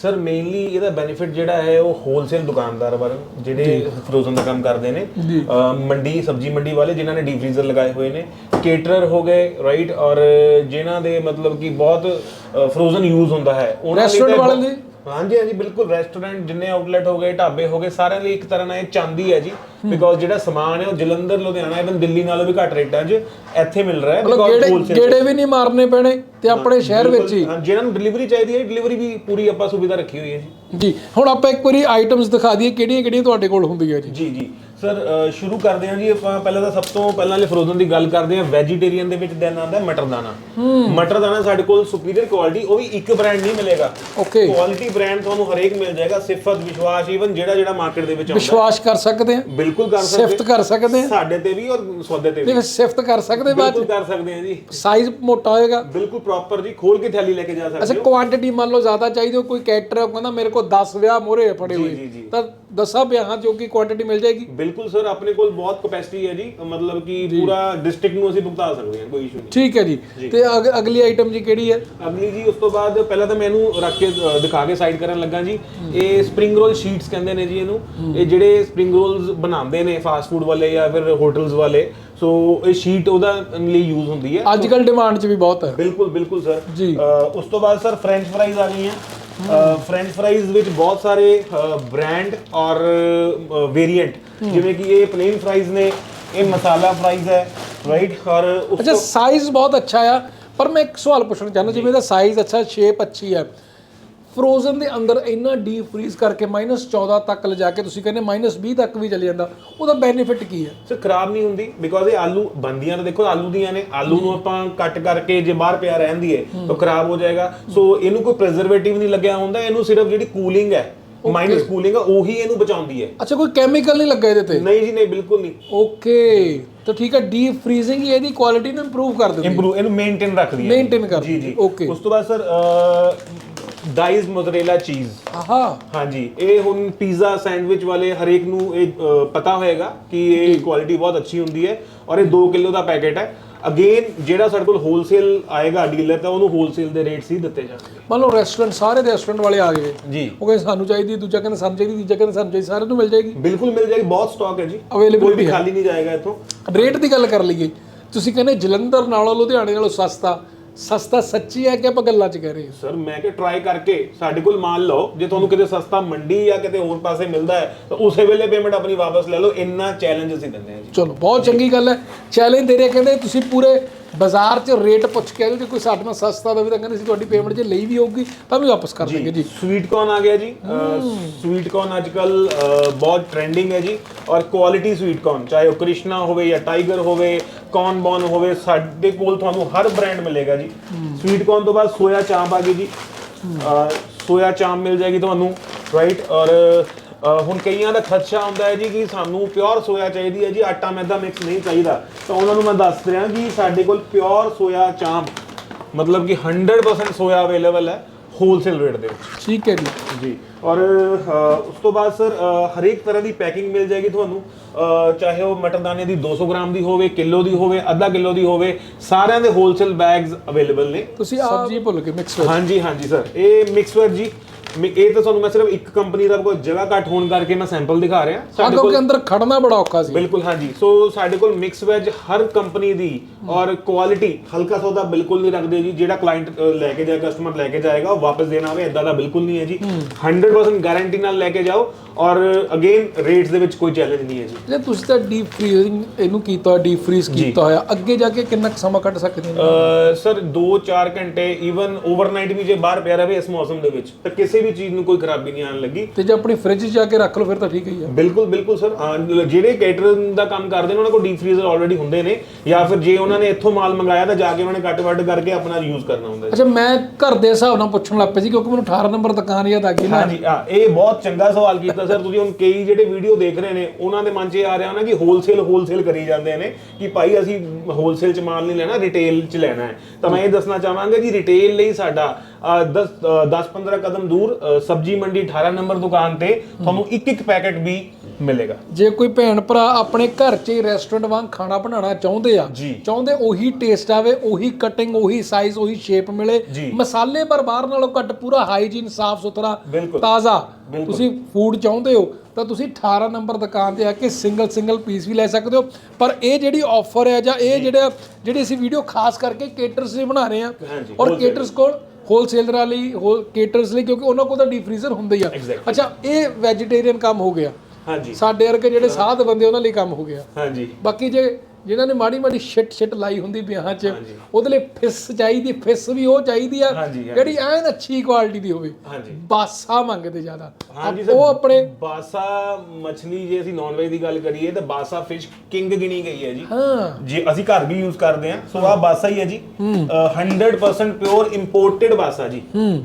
ਸਰ ਮੇਨਲੀ ਇਹਦਾ ਬੈਨੀਫਿਟ ਜਿਹੜਾ ਹੈ ਉਹ ਹੋਲਸੇਲ ਦੁਕਾਨਦਾਰ ਵਰ ਜਿਹੜੇ ਫਰੋਜ਼ਨ ਦਾ ਕੰਮ ਕਰਦੇ ਨੇ। ਮੰਡੀ ਸਬਜੀ ਮੰਡੀ ਵਾਲੇ ਜਿਨ੍ਹਾਂ ਨੇ ਡੀਪ ਫ੍ਰੀਜ਼ਰ ਲਗਾਏ ਹੋਏ ਨੇ। ਕੇਟਰਰ ਹੋ ਗਏ ਰਾਈਟ ਔਰ ਜਿਨ੍ਹਾਂ ਦੇ ਮਤਲਬ ਕਿ ਬਹੁਤ ਫਰੋਜ਼ਨ ਯੂਜ਼ ਹੁੰਦਾ ਹੈ ਉਹਨਾਂ ਤਾਂ ਵਾਲੇ ਲਈ? ਹਾਂਜੀ ਹਾਂਜੀ ਬਿਲਕੁਲ। ਰੈਸਟੋਰੈਂਟ ਜਿੰਨੇ ਆਊਟਲੈਟ ਹੋ ਗਏ ਢਾਬੇ ਹੋ ਗਏ ਸਾਰਿਆਂ ਲਈ ਇੱਕ ਤਰ੍ਹਾਂ ਨਾਲ ਇਹ ਚਾਂਦੀ ਹੈ ਜੀ। ਬਿਕੋਜ਼ ਜਿਹੜਾ ਸਮਾਨ ਹੈ ਉਹ ਜਲੰਧਰ ਲੁਧਿਆਣਾ ਇਵਨ ਦਿੱਲੀ ਨਾਲੋਂ ਵੀ ਘੱਟ ਰੇਟਾਂ 'ਚ ਇੱਥੇ ਮਿਲ ਰਿਹਾ ਹੈ ਮਤਲਬ ਗੇੜੇ ਗੇੜੇ ਵੀ ਨਹੀਂ ਮਾਰਨੇ ਪੈਣੇ ਤੇ ਆਪਣੇ ਸ਼ਹਿਰ ਵਿੱਚ ਹੀ। ਹਾਂ ਜਿਹਨਾਂ ਨੂੰ ਡਿਲੀਵਰੀ ਚਾਹੀਦੀ ਹੈ ਡਿਲੀਵਰੀ ਵੀ ਪੂਰੀ ਆਪਾਂ ਸੁਵਿਧਾ ਰੱਖੀ ਹੋਈ ਹੈ ਜੀ। ਜੀ ਹੁਣ ਆਪਾਂ ਇੱਕ ਵਾਰੀ ਆਈਟਮਸ ਦਿਖਾ ਦਈਏ ਕਿਹੜੀਆਂ ਕਿਹੜੀਆਂ ਤੁਹਾਡੇ ਕੋਲ ਹੁੰਦੀਆਂ ਜੀ? ਜੀ ਜੀ। ਸਰ ਸ਼ੁਰੂ ਕਰਦੇ ਹਾਂ ਜੀ ਆਪਾਂ ਪਹਿਲਾਂ ਤਾਂ ਸਭ ਤੋਂ ਪਹਿਲਾਂ ਜੇ ਫਰੋਜ਼ਨ ਦੀ ਗੱਲ ਕਰਦੇ ਹਾਂ। ਵੈਜੀਟੇਰੀਅਨ ਦੇ ਵਿੱਚ ਦਿਨ ਆਉਂਦਾ ਹੈ ਮਟਰ ਦਾਣਾ। ਮਟਰ ਦਾਣਾ ਸਾਡੇ ਕੋਲ ਸੁਪੀਰੀਅਰ ਕੁਆਲਿਟੀ ਉਹ ਵੀ ਇੱਕ ਬ੍ਰਾਂਡ ਨਹੀਂ ਮਿਲੇਗਾ। ਓਕੇ ਕੁਆਲਿਟੀ ਬ੍ਰਾਂਡ ਤੁਹਾਨੂੰ ਹਰੇਕ ਮਿਲ ਜਾਏਗਾ ਸਿਫਤ ਵਿਸ਼ਵਾਸ ਈਵਨ ਜਿਹੜਾ ਜਿਹੜਾ ਮਾਰਕੀਟ ਦੇ ਵਿੱਚ ਆਉਂਦਾ। ਵਿਸ਼ਵਾਸ ਕਰ ਸਕਦੇ ਆ ਬਿਲਕੁਲ ਕਰ ਸਕਦੇ ਸਿਫਤ ਕਰ ਸਕਦੇ ਆ ਸਾਡੇ ਤੇ ਵੀ ਔਰ ਸੌਦੇ ਤੇ ਵੀ। ਸਿਫਤ ਕਰ ਸਕਦੇ ਬਾਅਦ ਬਿਲਕੁਲ ਕਰ ਸਕਦੇ ਹਾਂ ਜੀ। ਸਾਈਜ਼ ਮੋਟਾ ਹੋਏਗਾ। ਬਿਲਕੁਲ ਪ੍ਰੋਪਰ ਜੀ ਖੋਲ ਕੇ ਥੈਲੀ ਲੈ ਕੇ ਜਾ ਸਕਦੇ ਅੱਛਾ ਕੁਆਂਟੀਟੀ ਮੰਨ ਲਓ ਜ਼ਿਆਦਾ ਚਾਹੀਦੀ ਹੋ ਕੋਈ ਕੈਟਰ ਹੈ, ਕਹਿੰਦਾ ਮੇਰੇ ਕੋਲ 10 ਵਿਆਹ ਮੋਰੇ ਫੜੇ ਹੋਏ। ਤਾਂ 10 ਵਿਆਹਾਂ ਚੋਂ ਕੀ ਕੁਆਂਟੀਟੀ ਮਿਲ ਜਾਏਗੀ। ਬਿਲਕੁਲ ਸਰ ਆਪਣੇ ਕੋਲ ਬਹੁਤ ਕਪੈਸਿਟੀ ਹੈ ਜੀ। ਮਤਲਬ ਕਿ ਪੂਰਾ ਡਿਸਟ੍ਰਿਕਟ ਨੂੰ ਅਸੀਂ ਭੁਗਤਾ ਸਕਦੇ ਹਾਂ ਕੋਈ ਇਸ਼ੂ ਨਹੀਂ। ਠੀਕ ਹੈ ਜੀ। ਤੇ ਅਗ- ਅਗਲੀ ਆਈਟਮ ਜੀ ਕਿਹੜੀ ਹੈ? ਅਗਲੀ ਜੀ ਉਸ ਤੋਂ ਬਾਅਦ ਪਹਿਲਾਂ ਤਾਂ ਮੈਂ ਇਹਨੂੰ ਰੱਖ ਕੇ ਅ, ਦਿਖਾ ਕੇ ਸਾਈਡ ਕਰਨ ਲੱਗਾ ਜੀ। ਇਹ ਸਪ੍ਰਿੰਗ ਰੋਲ ਸ਼ੀਟਸ ਕਹਿੰਦੇ ਨੇ ਜੀ ਇਹਨੂੰ। ਇਹ ਜਿਹੜੇ ਸਪ੍ਰਿੰਗ ਰੋਲਸ ਬਣਾਉਂਦੇ ਨੇ ਫਾਸਟ ਫੂਡ ਵਾਲੇ ਜਾਂ ਫਿਰ ਹੋਟਲਸ ਵਾਲੇ ਸੋ ਇਹ ਸ਼ੀਟ ਉਹਦਾ ਲਈ ਯੂਜ਼ ਹੁੰਦੀ ਹੈ। ਅੱਜ ਕੱਲ ਡਿਮਾਂਡ 'ਚ ਵੀ ਬਹੁਤ ਹੈ। ਬਿਲਕੁਲ ਬਿਲਕੁਲ ਸਰ। ਜੀ। ਉਸ ਤੋਂ ਬਾਅਦ ਸਰ ਫ੍ਰੈਂਚ ਫਰਾਈਜ਼ ਆ ਗਈਆਂ। ਫ੍ਰੈਂਚ ਫਰਾਈਜ਼ ਵਿੱਚ ਬਹੁਤ ਸਾਰੇ ਬ੍ਰਾਂਡ ਔਰ ਵੇਰੀਐਂਟ ਜਿਵੇਂ ਕਿ ਇਹ ਪਲੇਨ ਫਰਾਈਜ਼ ਨੇ ਇਹ ਮਸਾਲਾ ਫਰਾਈਜ਼ ਹੈ ਰਾਈਟ ਔਰ ਉਸ ਅੱਛਾ ਸਾਈਜ਼ ਬਹੁਤ ਅੱਛਾ ਆ। ਪਰ ਮੈਂ ਇੱਕ ਸਵਾਲ ਪੁੱਛਣਾ ਚਾਹੁੰਦਾ ਜਿਵੇਂ ਇਹਦਾ ਸਾਈਜ਼ ਅੱਛਾ ਸ਼ੇਪ ਅੱਛੀ ਹੈ। ਫਰੋਜ਼ਨ ਦੇ ਅੰਦਰ ਇੰਨਾ ਡੀਪ ਫ੍ਰੀਜ਼ ਕਰਕੇ -14 ਤੱਕ ਲਿਜਾ ਕੇ ਤੁਸੀਂ ਕਹਿੰਦੇ -20 ਤੱਕ ਵੀ ਚਲੇ ਜਾਂਦਾ ਉਹਦਾ ਬੈਨੀਫਿਟ ਕੀ ਹੈ? ਸਰ ਖਰਾਬ ਨਹੀਂ ਹੁੰਦੀ ਬਿਕੋਜ਼ ਇਹ ਆਲੂ ਬੰਦੀਆਂ ਤਾਂ ਦੇਖੋ ਆਲੂ ਦੀਆਂ ਨੇ ਆਲੂ ਨੂੰ ਆਪਾਂ ਕੱਟ ਕਰਕੇ ਜੇ ਬਾਹਰ ਪਿਆ ਰਹਿੰਦੀ ਹੈ। ਤਾਂ ਖਰਾਬ ਹੋ ਜਾਏਗਾ। ਸੋ ਇਹਨੂੰ ਕੋਈ ਪ੍ਰੀਜ਼ਰਵੇਟਿਵ ਨਹੀਂ ਲੱਗਿਆ ਹੁੰਦਾ ਇਹਨੂੰ ਸਿਰਫ ਜਿਹੜੀ ਕੂਲਿੰਗ ਹੈ ਮਾਈਨਸ ਕੂਲਿੰਗ ਹੈ ਉਹੀ ਇਹਨੂੰ ਬਚਾਉਂਦੀ ਹੈ। ਅੱਛਾ ਕੋਈ ਕੈਮੀਕਲ ਨਹੀਂ ਲੱਗਾ ਇਹਦੇ ਤੇ? ਨਹੀਂ ਜੀ ਨਹੀਂ ਬਿਲਕੁਲ ਨਹੀਂ। ਓਕੇ ਤਾਂ ਠੀਕ ਹੈ ਡੀਪ ਫ੍ਰੀਜ਼ਿੰਗ ਹੀ ਇਹਦੀ ਕੁਆਲਿਟੀ ਨੂੰ ਇੰਪਰੂਵ ਕਰ ਦਿੰਦੀ ਇੰਪਰੂਵ ਇਹਨੂੰ ਮੇਨਟੇਨ ਰੱਖਦੀ ਹੈ। ਮੇਨਟੇਨ ਕਰ ਜੀ ਜੀ। ਓਕੇ ਉਸ ਤੋਂ ਬਾਅਦ ਸਰ ਡਾਈਜ਼ ਮੋਜ਼ਰੇਲਾ ਚੀਜ਼ ਆਹਾ ਹਾਂਜੀ ਇਹ ਹੁਣ ਪੀਜ਼ਾ ਸੈਂਡਵਿਚ ਵਾਲੇ ਹਰੇਕ ਨੂੰ ਇਹ ਅ, ਪਤਾ ਹੋਏਗਾ ਕਿ ਇਹ ਕੁਆਲਿਟੀ ਬਹੁਤ ਅੱਛੀ ਹੁੰਦੀ ਹੈ ਔਰ ਇਹ 2 ਕਿਲੋ ਦਾ ਪੈਕੇਟ ਹੈ। ਅਗੇਨ ਜਿਹੜਾ ਸਾਡੇ ਕੋਲ ਹੋਲਸੇਲ ਆਏਗਾ ਡੀਲਰ ਤਾਂ ਉਹਨੂੰ ਹੋਲਸੇਲ ਦੇ ਰੇਟਸ ਹੀ ਦਿੱਤੇ ਜਾਣਗੇ। ਮੰਨ ਲਓ ਰੈਸਟੋਰੈਂਟ ਸਾਰੇ ਰੈਸਟੋਰੈਂਟ ਵਾਲੇ ਆ ਗਏ। ਜੀ। ਉਹ ਕਹਿੰਦੇ ਸਾਨੂੰ ਚਾਹੀਦੀ ਦੂਜਾ ਕਹਿੰਦਾ ਸਾਨੂੰ ਚਾਹੀਦੀ ਤੀਜਾ ਕਹਿੰਦਾ ਸਾਨੂੰ ਚਾਹੀਦੀ ਸਾਰਿਆਂ ਨੂੰ ਮਿਲ ਜਾਏਗੀ। ਬਿਲਕੁਲ ਮਿਲ ਜਾਏਗੀ ਬਹੁਤ ਸਟਾਕ ਹੈ ਜੀ। Availability ਕੋਈ ਵੀ। ਖਾਲੀ ਨਹੀਂ ਜਾਏਗਾ ਇੱਥੋਂ। ਰੇਟ ਦੀ ਗੱਲ ਕਰ ਲਈਏ। ਤੁਸੀਂ ਕਹਿੰਦੇ ਜਲੰਧਰ ਨਾਲੋਂ ਲੁਧਿਆਣੇ ਨਾਲੋਂ ਸਸਤਾ। ਸਸਤਾ ਸੱਚੀ ਹੈ ਕਿ ਆਪਾਂ ਗੱਲਾਂ 'ਚ ਕਹਿ ਰਹੇ ਹਾਂ? ਸਰ ਮੈਂ ਕਿ ਟਰਾਈ ਕਰਕੇ ਸਾਡੇ ਕੋਲ ਮਾਲ ਲਓ। ਜੇ ਤੁਹਾਨੂੰ ਕਿਤੇ ਸਸਤਾ ਮੰਡੀ ਜਾਂ ਕਿਤੇ ਹੋਰ ਪਾਸੇ ਮਿਲਦਾ ਹੈ ਤਾਂ ਉਸੇ ਵੇਲੇ ਪੇਮੈਂਟ ਆਪਣੀ ਵਾਪਸ ਲੈ ਲਓ। ਇੰਨਾ ਚੈਲੰਜ ਅਸੀਂ ਦਿੰਦੇ ਹਾਂ ਜੀ। ਚਲੋ ਬਹੁਤ ਚੰਗੀ ਗੱਲ ਹੈ। ਚੈਲੰਜ ਦੇ ਰਹੇ ਕਹਿੰਦੇ ਤੁਸੀਂ ਪੂਰੇ ਬਾਜ਼ਾਰ 'ਚ ਰੇਟ ਪੁੱਛ ਕੇ ਆਇਓ ਜੇ ਕੋਈ ਸਾਡੇ ਨਾਲ ਸਸਤਾ ਦੇਵੇ ਤਾਂ ਕਹਿੰਦੇ ਅਸੀਂ ਤੁਹਾਡੀ ਪੇਮੈਂਟ ਜੇ ਲਈ ਵੀ ਹੋਊਗੀ ਤਾਂ ਵੀ ਵਾਪਸ ਕਰ ਦੇਂਗੇ ਜੀ। ਸਵੀਟ ਕੌਰਨ ਆ ਗਿਆ ਜੀ। ਸਵੀਟ ਕੌਰਨ ਅੱਜਕੱਲ ਬਹੁਤ ਟ੍ਰੈਂਡਿੰਗ ਹੈ ਜੀ। ਔਰ ਕੁਆਲਿਟੀ ਸਵੀਟ ਕੌਰਨ ਚਾਹੇ ਉਹ ਕ੍ਰਿਸ਼ਨਾ ਹੋਵੇ ਜਾਂ ਟਾਈਗਰ ਹੋਵੇ ਕੌਰਨ ਬੌਨ ਹੋਵੇ ਸਾਡੇ ਕੋਲ ਤੁਹਾਨੂੰ ਹਰ ਬ੍ਰਾਂਡ ਮਿਲੇਗਾ ਜੀ। ਸਵੀਟ ਕੌਰਨ ਤੋਂ ਬਾਅਦ ਸੋਇਆ ਚਾਂਪ ਆ ਗਈ ਜੀ। ਸੋਇਆ ਚਾਂਪ ਮਿਲ ਜਾਏਗੀ ਤੁਹਾਨੂੰ ਰਾਈਟ ਔਰ ਹੁਣ ਕਈਆਂ ਦਾ ਖਦਸ਼ਾ ਹੁੰਦਾ ਹੈ ਜੀ ਕਿ ਸਾਨੂੰ ਪਿਓਰ ਸੋਇਆ ਚਾਹੀਦੀ ਹੈ ਜੀ ਆਟਾ ਮੈਦਾ ਮਿਕਸ ਨਹੀਂ ਚਾਹੀਦਾ। ਤਾਂ ਉਹਨਾਂ ਨੂੰ ਮੈਂ ਦੱਸ ਰਿਹਾ ਕਿ ਸਾਡੇ ਕੋਲ ਪਿਓਰ ਸੋਇਆ ਚਾਂਪ ਮਤਲਬ ਕਿ 100% ਸੋਇਆ ਅਵੇਲੇਬਲ ਹੈ ਹੋਲਸੇਲ ਰੇਟ ਦੇ ਵਿੱਚ। ਠੀਕ ਹੈ ਜੀ। ਜੀ ਔਰ ਉਸ ਤੋਂ ਬਾਅਦ ਸਰ ਹਰੇਕ ਤਰ੍ਹਾਂ ਦੀ ਪੈਕਿੰਗ ਮਿਲ ਜਾਏਗੀ ਤੁਹਾਨੂੰ। ਚਾਹੇ ਉਹ ਮਟਰ ਦਾਣੇ ਦੀ 200 ਗ੍ਰਾਮ ਦੀ ਹੋਵੇ ਕਿਲੋ ਦੀ ਹੋਵੇ ਅੱਧਾ ਕਿਲੋ ਦੀ ਹੋਵੇ ਸਾਰਿਆਂ ਦੇ ਹੋਲਸੇਲ ਬੈਗਸ ਅਵੇਲੇਬਲ ਨੇ। ਤੁਸੀਂ ਸਬਜ਼ੀ ਭੁੱਲ ਕੇ ਮਿਕਸ ਹਾਂਜੀ ਹਾਂਜੀ ਸਰ ਇਹ ਮਿਕਸ ਵੈਜ ਜੀ। ਮੈਂ ਇਹ ਤਾਂ ਤੁਹਾਨੂੰ ਮੈਂ ਸਿਰਫ ਇੱਕ ਕੰਪਨੀ ਦਾ ਕੋਈ ਜਗ੍ਹਾ ਘੱਟ ਹੋਣ ਕਰਕੇ ਮੈਂ ਸੈਂਪਲ ਦਿਖਾ ਰਿਹਾ। ਹਾਂ ਸਾਡੇ ਕਿਉਂਕਿ ਅੰਦਰ ਖੜਨਾ ਬੜਾ ਔਖਾ ਸੀ। ਬਿਲਕੁਲ ਹਾਂਜੀ। ਸੋ ਸਾਡੇ ਕੋਲ ਮਿਕਸ ਵੈਜ ਹਰ ਕੰਪਨੀ ਦੀ ਔਰ ਕੁਆਲਿਟੀ ਹਲਕਾ ਸੌਦਾ ਬਿਲਕੁਲ ਨਹੀਂ ਰੱਖਦੇ ਜੀ। ਜਿਹੜਾ ਕਲਾਇੰਟ ਲੈ ਕੇ ਜਾਏ ਕਸਟਮਰ ਲੈ ਕੇ ਜਾਏਗਾ ਉਹ ਵਾਪਸ ਦੇਣਾ ਹੋਵੇ ਇਦਾਂ ਦਾ ਬਿਲਕੁਲ ਨਹੀਂ ਹੈ ਜੀ। 100% ਗਾਰੰਟੀ ਨਾਲ ਲੈ ਕੇ ਜਾਓ ਔਰ ਅਗੇਨ ਰੇਟਸ ਦੇ ਵਿੱਚ ਕੋਈ ਚੈਲੰਜ ਨਹੀਂ ਹੈ ਜੀ। ਜੇ ਤੁਸੀਂ ਤਾਂ ਡੀਪ ਫ੍ਰੀਜ਼ਿੰਗ ਇਹਨੂੰ ਕੀਤਾ ਡੀਪ ਫ੍ਰੀਜ਼ ਕੀਤਾ ਹੋਇਆ। ਅੱਗੇ ਜਾ ਕੇ ਕਿੰਨਾ ਸਮਾਂ ਕੱਢ ਸਕਦੇ ਨੇ? ਸਰ 2-4 ਘੰਟੇ ਈਵਨ ਓਵਰਨਾਈਟ ਵੀ ਜੇ ਬਾਹਰ ਪਿਆ ਰਹੇ ਇਸ ਮੌਸਮ ਦੇ ਵਿੱਚ ਤਾਂ ਕਿਸੇ ਵੀ ਚੀਜ਼ ਨੂੰ ਕੋਈ ਖਰਾਬੀ ਨਹੀਂ ਆਣ ਲੱਗੀ। ਤੇ ਜੇ ਆਪਣੀ ਫ੍ਰਿਜ 'ਚ ਜਾ ਕੇ ਰੱਖ ਲਓ ਫਿਰ ਤਾਂ ਠੀਕ ਹੀ ਆ। ਬਿਲਕੁਲ ਬਿਲਕੁਲ ਸਰ। ਜਿਹੜੇ ਕੇਟਰਿੰਗ ਦਾ ਕੰਮ ਕਰਦੇ ਨੇ ਉਹਨਾਂ ਕੋਲ ਡੀਪ ਫ੍ਰੀਜ਼ਰ ਆਲਰੇਡੀ ਹੁੰਦੇ ਨੇ। ਜਾਂ ਫਿਰ ਜੇ ਉਹਨਾਂ ਨੇ ਇੱਥੋਂ ਮਾਲ ਮੰਗਾਇਆ ਤਾਂ ਜਾ ਕੇ ਉਹਨਾਂ ਨੇ ਕੱਟ ਵੱਟ ਕਰਕੇ ਆਪਣਾ ਯੂਜ਼ ਕਰਨਾ ਹੁੰਦਾ ਹੈ। ਅੱਛਾ ਮੈਂ ਘਰ ਦੇ ਹਿਸਾਬ ਨਾਲ ਪੁੱਛਣ ਲੱਗ ਪਿਆ ਸੀ ਕਿਉਂਕਿ ਮੈਨੂੰ 18 ਨੰਬਰ ਦੁਕਾਨ ਯਾਦ ਆ ਗਈ ਨਾ। ਹਾਂਜੀ ਆ ਇਹ ਬਹੁਤ ਚੰਗਾ ਸਵਾਲ ਕੀਤਾ ਸਰ। ਤੁਸੀਂ ਹੁਣ ਕਈ ਜਿਹੜੇ ਵੀਡੀਓ ਦੇਖ ਰਹੇ ਨੇ ਉਹਨਾਂ ਦੇ ਮਨ 'ਚ ਇਹ ਆ ਰਿਹਾ ਨਾ ਕਿ ਹੋਲਸੇਲ ਹੋਲਸੇਲ ਕਰੀ ਜਾਂਦੇ ਨੇ ਕਿ ਭਾਈ ਅਸੀਂ ਹੋਲਸੇਲ 'ਚ ਮਾਲ ਨਹੀਂ ਲੈਣਾ ਰਿਟੇਲ 'ਚ ਲੈਣਾ ਹੈ। ਤਾਂ ਮੈਂ ਇਹ ਦੱਸਣਾ ਚਾਹਾਂਗਾ ਕਿ ਰਿਟੇਲ ਲਈ ਸਾਡਾ 10 10-15 ਕਦਮ ਦੂਰ ਸਬਜੀ ਮੰਡੀ 18 ਨੰਬਰ ਦੁਕਾਨ ਤੇ ਤੁਹਾਨੂੰ ਇੱਕ ਇੱਕ ਪੈਕੇਟ ਵੀ ਮਿਲੇਗਾ ਜੇ ਕੋਈ ਭੈਣ ਭਰਾ ਆਪਣੇ ਘਰ 'ਚ ਹੀ ਰੈਸਟੋਰੈਂਟ ਵਾਂਗ ਖਾਣਾ ਬਣਾਉਣਾ ਚਾਹੁੰਦੇ ਆ। ਚਾਹੁੰਦੇ ਉਹੀ ਟੇਸਟ ਆਵੇ ਉਹੀ ਕਟਿੰਗ ਉਹੀ ਸਾਈਜ਼ ਉਹੀ ਸ਼ੇਪ ਮਿਲੇ। ਮਸਾਲੇ ਪਰ ਬਾਹਰ ਨਾਲੋਂ ਘੱਟ ਪੂਰਾ ਹਾਈਜੀਨ ਸਾਫ਼ ਸੁਥਰਾ। ਤਾਜ਼ਾ। ਤੁਸੀਂ ਫੂਡ ਚਾਹੁੰਦੇ ਹੋ ਤਾਂ ਤੁਸੀਂ 18 ਨੰਬਰ ਦੁਕਾਨ ਤੇ ਆ ਕੇ ਸਿੰਗਲ ਸਿੰਗਲ ਪੀਸ ਵੀ ਲੈ ਸਕਦੇ ਹੋ ਪਰ ਇਹ ਜਿਹੜੀ ਆਫਰ ਹੈ ਜਾਂ ਇਹ ਜਿਹੜਾ ਜਿਹੜੀ ਅਸੀਂ ਵੀਡੀਓ ਖਾਸ ਕਰਕੇ ਕੇਟਰਸ ਲਈ ਬਣਾ ਰਹੇ ਹਾਂਜੀ, ਔਰ ਕੇਟਰਸ ਕੋਲ ਹੋਲਸੇਲਰਾਂ ਲਈ ਹੋਲ ਕੇਟਰਸ ਲਈ ਕਿਉਂਕਿ ਉਹਨਾਂ ਕੋਲ ਤਾਂ ਡੀਪ ਫ੍ਰੀਜ਼ਰ ਹੁੰਦਾ ਹੀ ਆ. ਅੱਛਾ ਇਹ ਵੈਜੀਟੇਰੀਅਨ ਕੰਮ ਹੋ ਗਿਆ। ਹਾਂਜੀ। ਸਾਡੇ ਵਰਗੇ ਜਿਹੜੇ ਸਾਧ ਬੰਦੇ ਉਹਨਾਂ ਲਈ ਕੰਮ ਹੋ ਗਿਆ। ਹਾਂਜੀ। ਬਾਕੀ ਜੇ ਜਿਨ੍ਹਾਂ ਨੇ ਮਾੜੀ ਮਾੜੀ ਛਿੱਟ ਛਿੱਟ ਲਾਈ ਹੁੰਦੀ ਵਿਆਹਾਂ 'ਚ ਉਹਦੇ ਲਈ ਫਿਸ ਚਾਹੀਦੀ ਫਿਸ ਵੀ ਉਹ ਚਾਹੀਦੀ ਆ। ਜਿਹੜੀ ਐਨ ਅੱਛੀ ਕੁਆਲਿਟੀ ਦੀ ਹੋਵੇ। ਬਾਸਾ ਮੰਗਦੇ ਜ਼ਿਆਦਾ। ਉਹ ਆਪਣੇ ਬਾਸਾ ਮੱਛਲੀ ਜੇ ਅਸੀਂ ਨਾਨ ਵੈਜ ਦੀ ਗੱਲ ਕਰੀਏ ਤਾਂ ਬਾਸਾ ਫਿਸ਼ ਕਿੰਗ ਗਿਣੀ ਗਈ ਹੈ ਜੀ। ਹਾਂ। ਜੇ ਅਸੀਂ ਘਰ ਵੀ ਯੂਜ਼ ਕਰਦੇ ਹਾਂ ਸੋ ਆ ਬਾਸਾ ਹੀ ਹੈ ਜੀ। ਅ, 100% ਪਿਓਰ ਇੰਪੋਰਟਡ ਬਾਸਾ ਜੀ।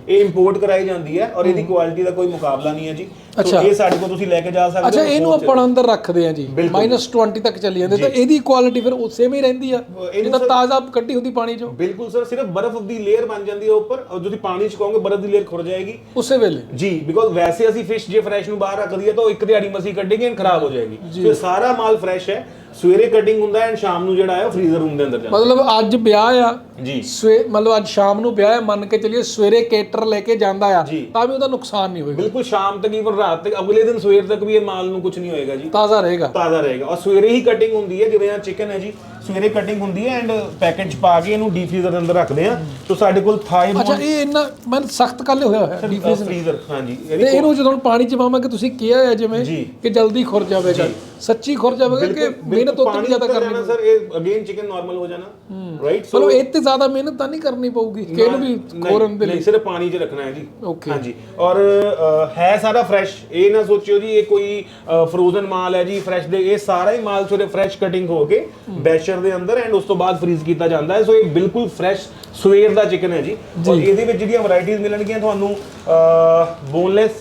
ਇਹ ਇੰਪੋਰਟ ਕਰਾਈ ਜਾਂਦੀ ਹੈ ਔਰ ਇਹਦੀ ਕੁਆਲਿਟੀ ਦਾ ਕੋਈ ਮੁਕਾਬਲਾ ਨਹੀਂ ਹੈ ਜੀ। ਅੱਛਾ। ਇਹ ਸਾਡੇ ਕੋਲ ਤੁਸੀਂ ਲੈ ਕੇ ਜਾ ਸਕਦੇ ਅੱਛਾ ਹੋ ਇਹਨੂੰ ਆਪਾਂ ਅੰਦਰ ਰੱਖਦੇ ਆ ਜੀ। ਬਿਲਕੁਲ। -20 ਤੱਕ ਚੱਲੀ ਜਾਂਦੇ ਤਾਂ ਇਹਦੀ ਕੁਆਲਿਟੀ ਫਿਰ ਉਸੇ ਹੀ ਰਹਿੰਦੀ ਆ। ਇਹਨੂੰ ਜਿੱਦਾਂ ਤਾਜ਼ਾ ਕੱਢੀ ਹੁੰਦੀ ਪਾਣੀ 'ਚੋਂ। ਬਿਲਕੁਲ ਸਰ ਸਿਰਫ ਬਰਫ਼ ਦੀ ਲੇਅਰ ਬਣ ਜਾਂਦੀ ਹੈ ਉੱਪਰ। ਔਰ ਤੁਸੀਂ ਪਾਣੀ ਚ ਕਹੋਗੇ ਬਰਫ਼ ਦੀ ਲੇਅਰ ਖੁਰ ਜਾਏਗੀ। ਉਸੇ ਵੇਲੇ। ਜੀ ਬਿਕੋਜ਼ ਵੈਸੇ ਅਸੀਂ ਫਿਸ਼ ਜੇ ਫਰੈਸ਼ ਨੂੰ ਬਾਹਰ ਰੱਖ ਦਈਏ ਤਾਂ ਉਹ ਇੱਕ ਦਿਹਾੜੀ ਮਸੀ ਕੱਢੇਗੀ ਐਂਡ ਖਰਾਬ ਹੋ ਜਾਏਗੀ। ਸੋ ਇਹ ਸਾਰਾ ਮਾਲ ਫਰੈਸ਼ ਹੈ। ਸਵੇਰੇ ਕਟਿੰਗ ਹੁੰਦਾ ਐਂਡ ਸ਼ਾਮ ਨੂੰ ਜਿਹੜਾ ਹੈ ਉਹ ਫ੍ਰੀਜ਼ਰ ਰੂਮ ਦੇ ਅੰਦਰ ਜਾਂਦਾ ਮਤਲਬ ਅੱਜ ਵਿਆਹ ਆ ਜੀ। ਸਵੇ ਮਤਲਬ ਅੱਜ ਸ਼ਾਮ ਨੂੰ ਵਿਆਹ ਹੈ ਮੰਨ ਕੇ ਚੱਲੀਏ ਸਵੇਰੇ ਕੇਟਰ ਲੈ ਕੇ ਜਾਂਦਾ ਆ ਜੀ। ਤਾਂ ਵੀ ਉਹਦਾ ਨੁਕਸਾਨ ਨਹੀਂ ਹੋਏਗਾ। ਬਿਲਕੁਲ ਸ਼ਾਮ ਤੱਕ ਈਵਨ ਰਾਤ ਤੱਕ ਅਗਲੇ ਦਿਨ ਸਵੇਰ ਤੱਕ ਵੀ ਇਹ ਮਾਲ ਨੂੰ ਕੁਝ ਨਹੀਂ ਹੋਏਗਾ ਜੀ। ਤਾਜ਼ਾ ਰਹੇਗਾ। ਤਾਜ਼ਾ ਰਹੇਗਾ। ਔਰ ਸਵੇਰੇ ਹੀ ਕਟਿੰਗ ਹੁੰਦੀ ਹੈ ਜਿਵੇਂ ਆ ਚਿਕਨ ਹੈ ਜੀ। ਸਵੇਰੇ ਕਟਿੰਗ ਹੁੰਦੀ ਹੈ ਐਂਡ ਪੈਕੇਟ ਚ ਪਾ ਕੇ ਇਹਨੂੰ ਡੀਪ ਫ੍ਰੀਜ਼ਰ ਦੇ ਅੰਦਰ ਰੱਖਦੇ ਆ ਤਾਂ ਸਾਡੇ ਕੋਲ ਥਾਈ ਅੱਛਾ ਇਹ ਇੰਨਾ ਮੈਂ ਸਖਤ ਕੱਲ ਹੋਇਆ ਹੋਇਆ ਡੀਪ ਫ੍ਰੀਜ਼ਰ ਹਾਂਜੀ। ਤੇ ਇਹਨੂੰ ਜਦੋਂ ਪਾਣੀ ਚ ਪਾਵਾਂਗੇ ਤੁਸੀਂ ਕਿਹਾ ਹੈ ਜਿਵੇਂ। ਕਿ ਜਲਦੀ ਖੁਰ ਜਾਵੇਗਾ। ਸੱਚੀ ਖੁਰ ਜਾਵੇਗਾ ਕਿ ਮਿਹਨਤ ਉੱਤੇ ਵੀ ਜ਼ਿਆਦਾ ਕਰਨੀ ਕਰਨਾ ਸਰ ਇਹ ਅਗੇਨ ਚਿਕਨ ਨਾਰਮਲ ਹੋ ਜਾਣਾ। ਰਾਈਟ ਮਤਲਬ ਇਹ ਤੇ ਜ਼ਿਆਦਾ ਮਿਹਨਤ ਤਾਂ ਨਹੀਂ ਕਰਨੀ ਪਊਗੀ ਕਿ ਇਹਨੂੰ ਵੀ ਖੋਰਨ ਦੇ ਲਈ ਸਿਰਫ ਪਾਣੀ 'ਚ ਰੱਖਣਾ ਹੈ ਜੀ. ਹਾਂਜੀ। ਔਰ ਹੈ ਸਾਰਾ ਫਰੈਸ਼ ਇਹ ਨਾ ਸੋਚਿਓ ਜੀ ਇਹ ਕੋਈ ਫਰੋਜ਼ਨ ਮਾਲ ਹੈ ਜੀ ਫਰੈਸ਼ ਦੇ। ਇਹ ਸਾਰਾ ਹੀ ਮਾਲ ਸਵੇਰੇ ਫਰੈਸ਼ ਕਟਿੰਗ ਹੋ ਕੇ ਬੈਸ਼ਰ ਦੇ ਅੰਦਰ ਐਂਡ ਉਸ ਤੋਂ ਬਾਅਦ ਫ੍ਰੀਜ਼ ਕੀਤਾ ਜਾਂਦਾ ਹੈ। ਸੋ ਇਹ ਬਿਲਕੁਲ ਫਰੈਸ਼ ਸਵੇਰ ਦਾ ਚਿਕਨ ਹੈ ਜੀ। ਔਰ ਇਹਦੇ ਵਿੱਚ ਜਿਹੜੀਆਂ ਵੈਰਾਈਟੀਆਂ ਮਿਲਣਗੀਆਂ ਤੁਹਾਨੂੰ ਬੋਨਲੈਸ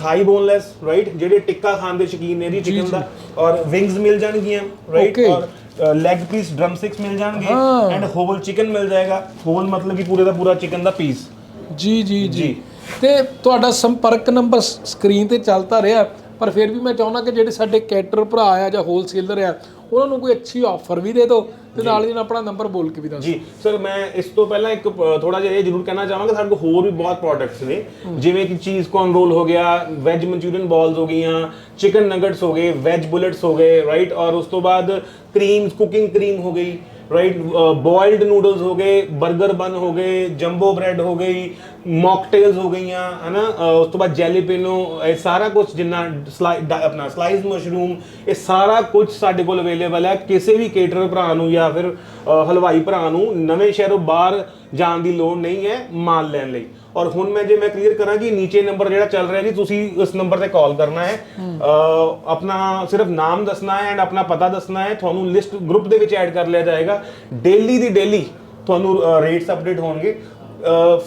ਥਾਈ ਬੋਨਲੈਸ ਰਾਈਟ ਜਿਹੜੇ ਟਿੱਕਾ ਖਾਣ ਦੇ ਸ਼ੌਕੀਨ ਨੇ ਜੀ ਚਿਕਨ ਦਾ। ਔਰ ਵਿੰਗਸ ਮਿਲ ਜਾਣਗੀਆਂ ਰਾਈਟ. ਔਰ ਲੈਗ ਪੀਸ ਡਰਮ ਸਟਿਕਸ ਮਿਲ ਜਾਣਗੇ। ਐਂਡ ਹੋਲ ਚਿਕਨ ਮਿਲ ਜਾਏਗਾ। ਹੋਲ ਮਤਲਬ ਕਿ ਪੂਰੇ ਦਾ ਪੂਰਾ ਚਿਕਨ ਦਾ ਪੀਸ ਜੀ ਜੀ ਜੀ। ਜੀ। ਤੇ ਤੁਹਾਡਾ ਸੰਪਰਕ ਨੰਬਰ ਸਕਰੀਨ ਤੇ ਚੱਲਦਾ ਰਿਹਾ ਪਰ ਫਿਰ ਵੀ ਮੈਂ ਚਾਹੁੰਦਾ ਕਿ ਜਿਹੜੇ ਸਾਡੇ ਕੈਟਰ ਭਰਾ ਆ ਜਾਂ ਹੋਲਸੇਲਰ ਆ ਉਹਨਾਂ ਨੂੰ ਕੋਈ ਅੱਛੀ ਆਫਰ ਵੀ ਦੇ ਦਿਓ ਤੇ ਨਾਲ ਹੀ ਨਾਲ ਆਪਣਾ ਨੰਬਰ ਬੋਲ ਕੇ ਵੀ ਦੱਸ ਜੀ ਸਰ ਮੈਂ ਇਸ ਤੋਂ ਪਹਿਲਾਂ ਇੱਕ ਥੋੜਾ ਜਿਹਾ ਇਹ ਜ਼ਰੂਰ ਕਹਿਣਾ ਚਾਹਾਂਗਾ ਸਾਡੇ ਕੋਲ ਹੋਰ ਵੀ ਬਹੁਤ ਪ੍ਰੋਡਕਟਸ ਨੇ। ਜਿਵੇਂ ਕਿ ਚੀਜ਼ ਕੌਰਨ ਰੋਲ ਹੋ ਗਿਆ ਵੈਜ ਮਨਚੂਰੀਅਨ ਬਾਲਸ ਹੋ ਗਈਆਂ ਚਿਕਨ ਨਗਟਸ ਹੋ ਗਏ ਵੈਜ ਬੁਲੇਟਸ ਹੋ ਗਏ ਰਾਈਟ ਔਰ ਉਸ ਤੋਂ ਬਾਅਦ ਕਰੀਮਸ ਕੁਕਿੰਗ ਕਰੀਮ ਹੋ ਗਈ। ਰਾਈਟ ਬੋਇਲਡ ਨੂਡਲਸ ਹੋ ਗਏ 버ਗਰ ਬਨ ਹੋ ਗਏ ਜੰਬੋ ਬ੍ਰੈਡ ਹੋ ਗਈ ਮੌਕਟੇਲਸ ਹੋ ਗਈਆਂ ਹਨਾ? ਅ, ਉਸ ਤੋਂ ਬਾਅਦ ਜੈਲੀਪੇਨੋ ਇਹ ਸਾਰਾ ਕੁਝ ਜਿੰਨਾ ਸਲਾਈ ਆਪਣਾ ਸਲਾਈਸ ਮਸ਼ਰੂਮ ਇਹ ਸਾਰਾ ਕੁਝ ਸਾਡੇ ਕੋਲ ਅਵੇਲੇਬਲ ਹੈ। ਕਿਸੇ ਵੀ ਕੇਟਰ ਭਰਾ ਨੂੰ ਜਾਂ ਫਿਰ ਹਲਵਾਈ ਭਰਾ ਨੂੰ ਨਵੇਂ ਸ਼ਹਿਰੋਂ ਬਾਹਰ ਜਾਣ ਦੀ ਲੋੜ ਨਹੀਂ ਹੈ ਮਾਲ ਲੈਣ ਲਈ। ਔਰ ਹੁਣ ਮੈਂ ਜੇ ਮੈਂ ਕਲੀਅਰ ਕਰਾਂ ਕਿ ਨੀਚੇ ਨੰਬਰ ਜਿਹੜਾ ਚੱਲ ਰਿਹਾ ਜੀ ਤੁਸੀਂ ਉਸ ਨੰਬਰ ਤੇ ਕਾਲ ਕਰਨਾ ਹੈ। ਆਪਣਾ ਸਿਰਫ ਨਾਮ ਦੱਸਣਾ ਹੈ ਐਂਡ ਆਪਣਾ ਪਤਾ ਦੱਸਣਾ ਹੈ ਤੁਹਾਨੂੰ ਲਿਸਟ ਗਰੁੱਪ ਦੇ ਵਿੱਚ ਐਡ ਕਰ ਲਿਆ ਜਾਏਗਾ। ਡੇਲੀ ਦੀ ਡੇਲੀ ਤੁਹਾਨੂੰ ਰੇਟਸ ਅਪਡੇਟ ਹੋਣਗੇ।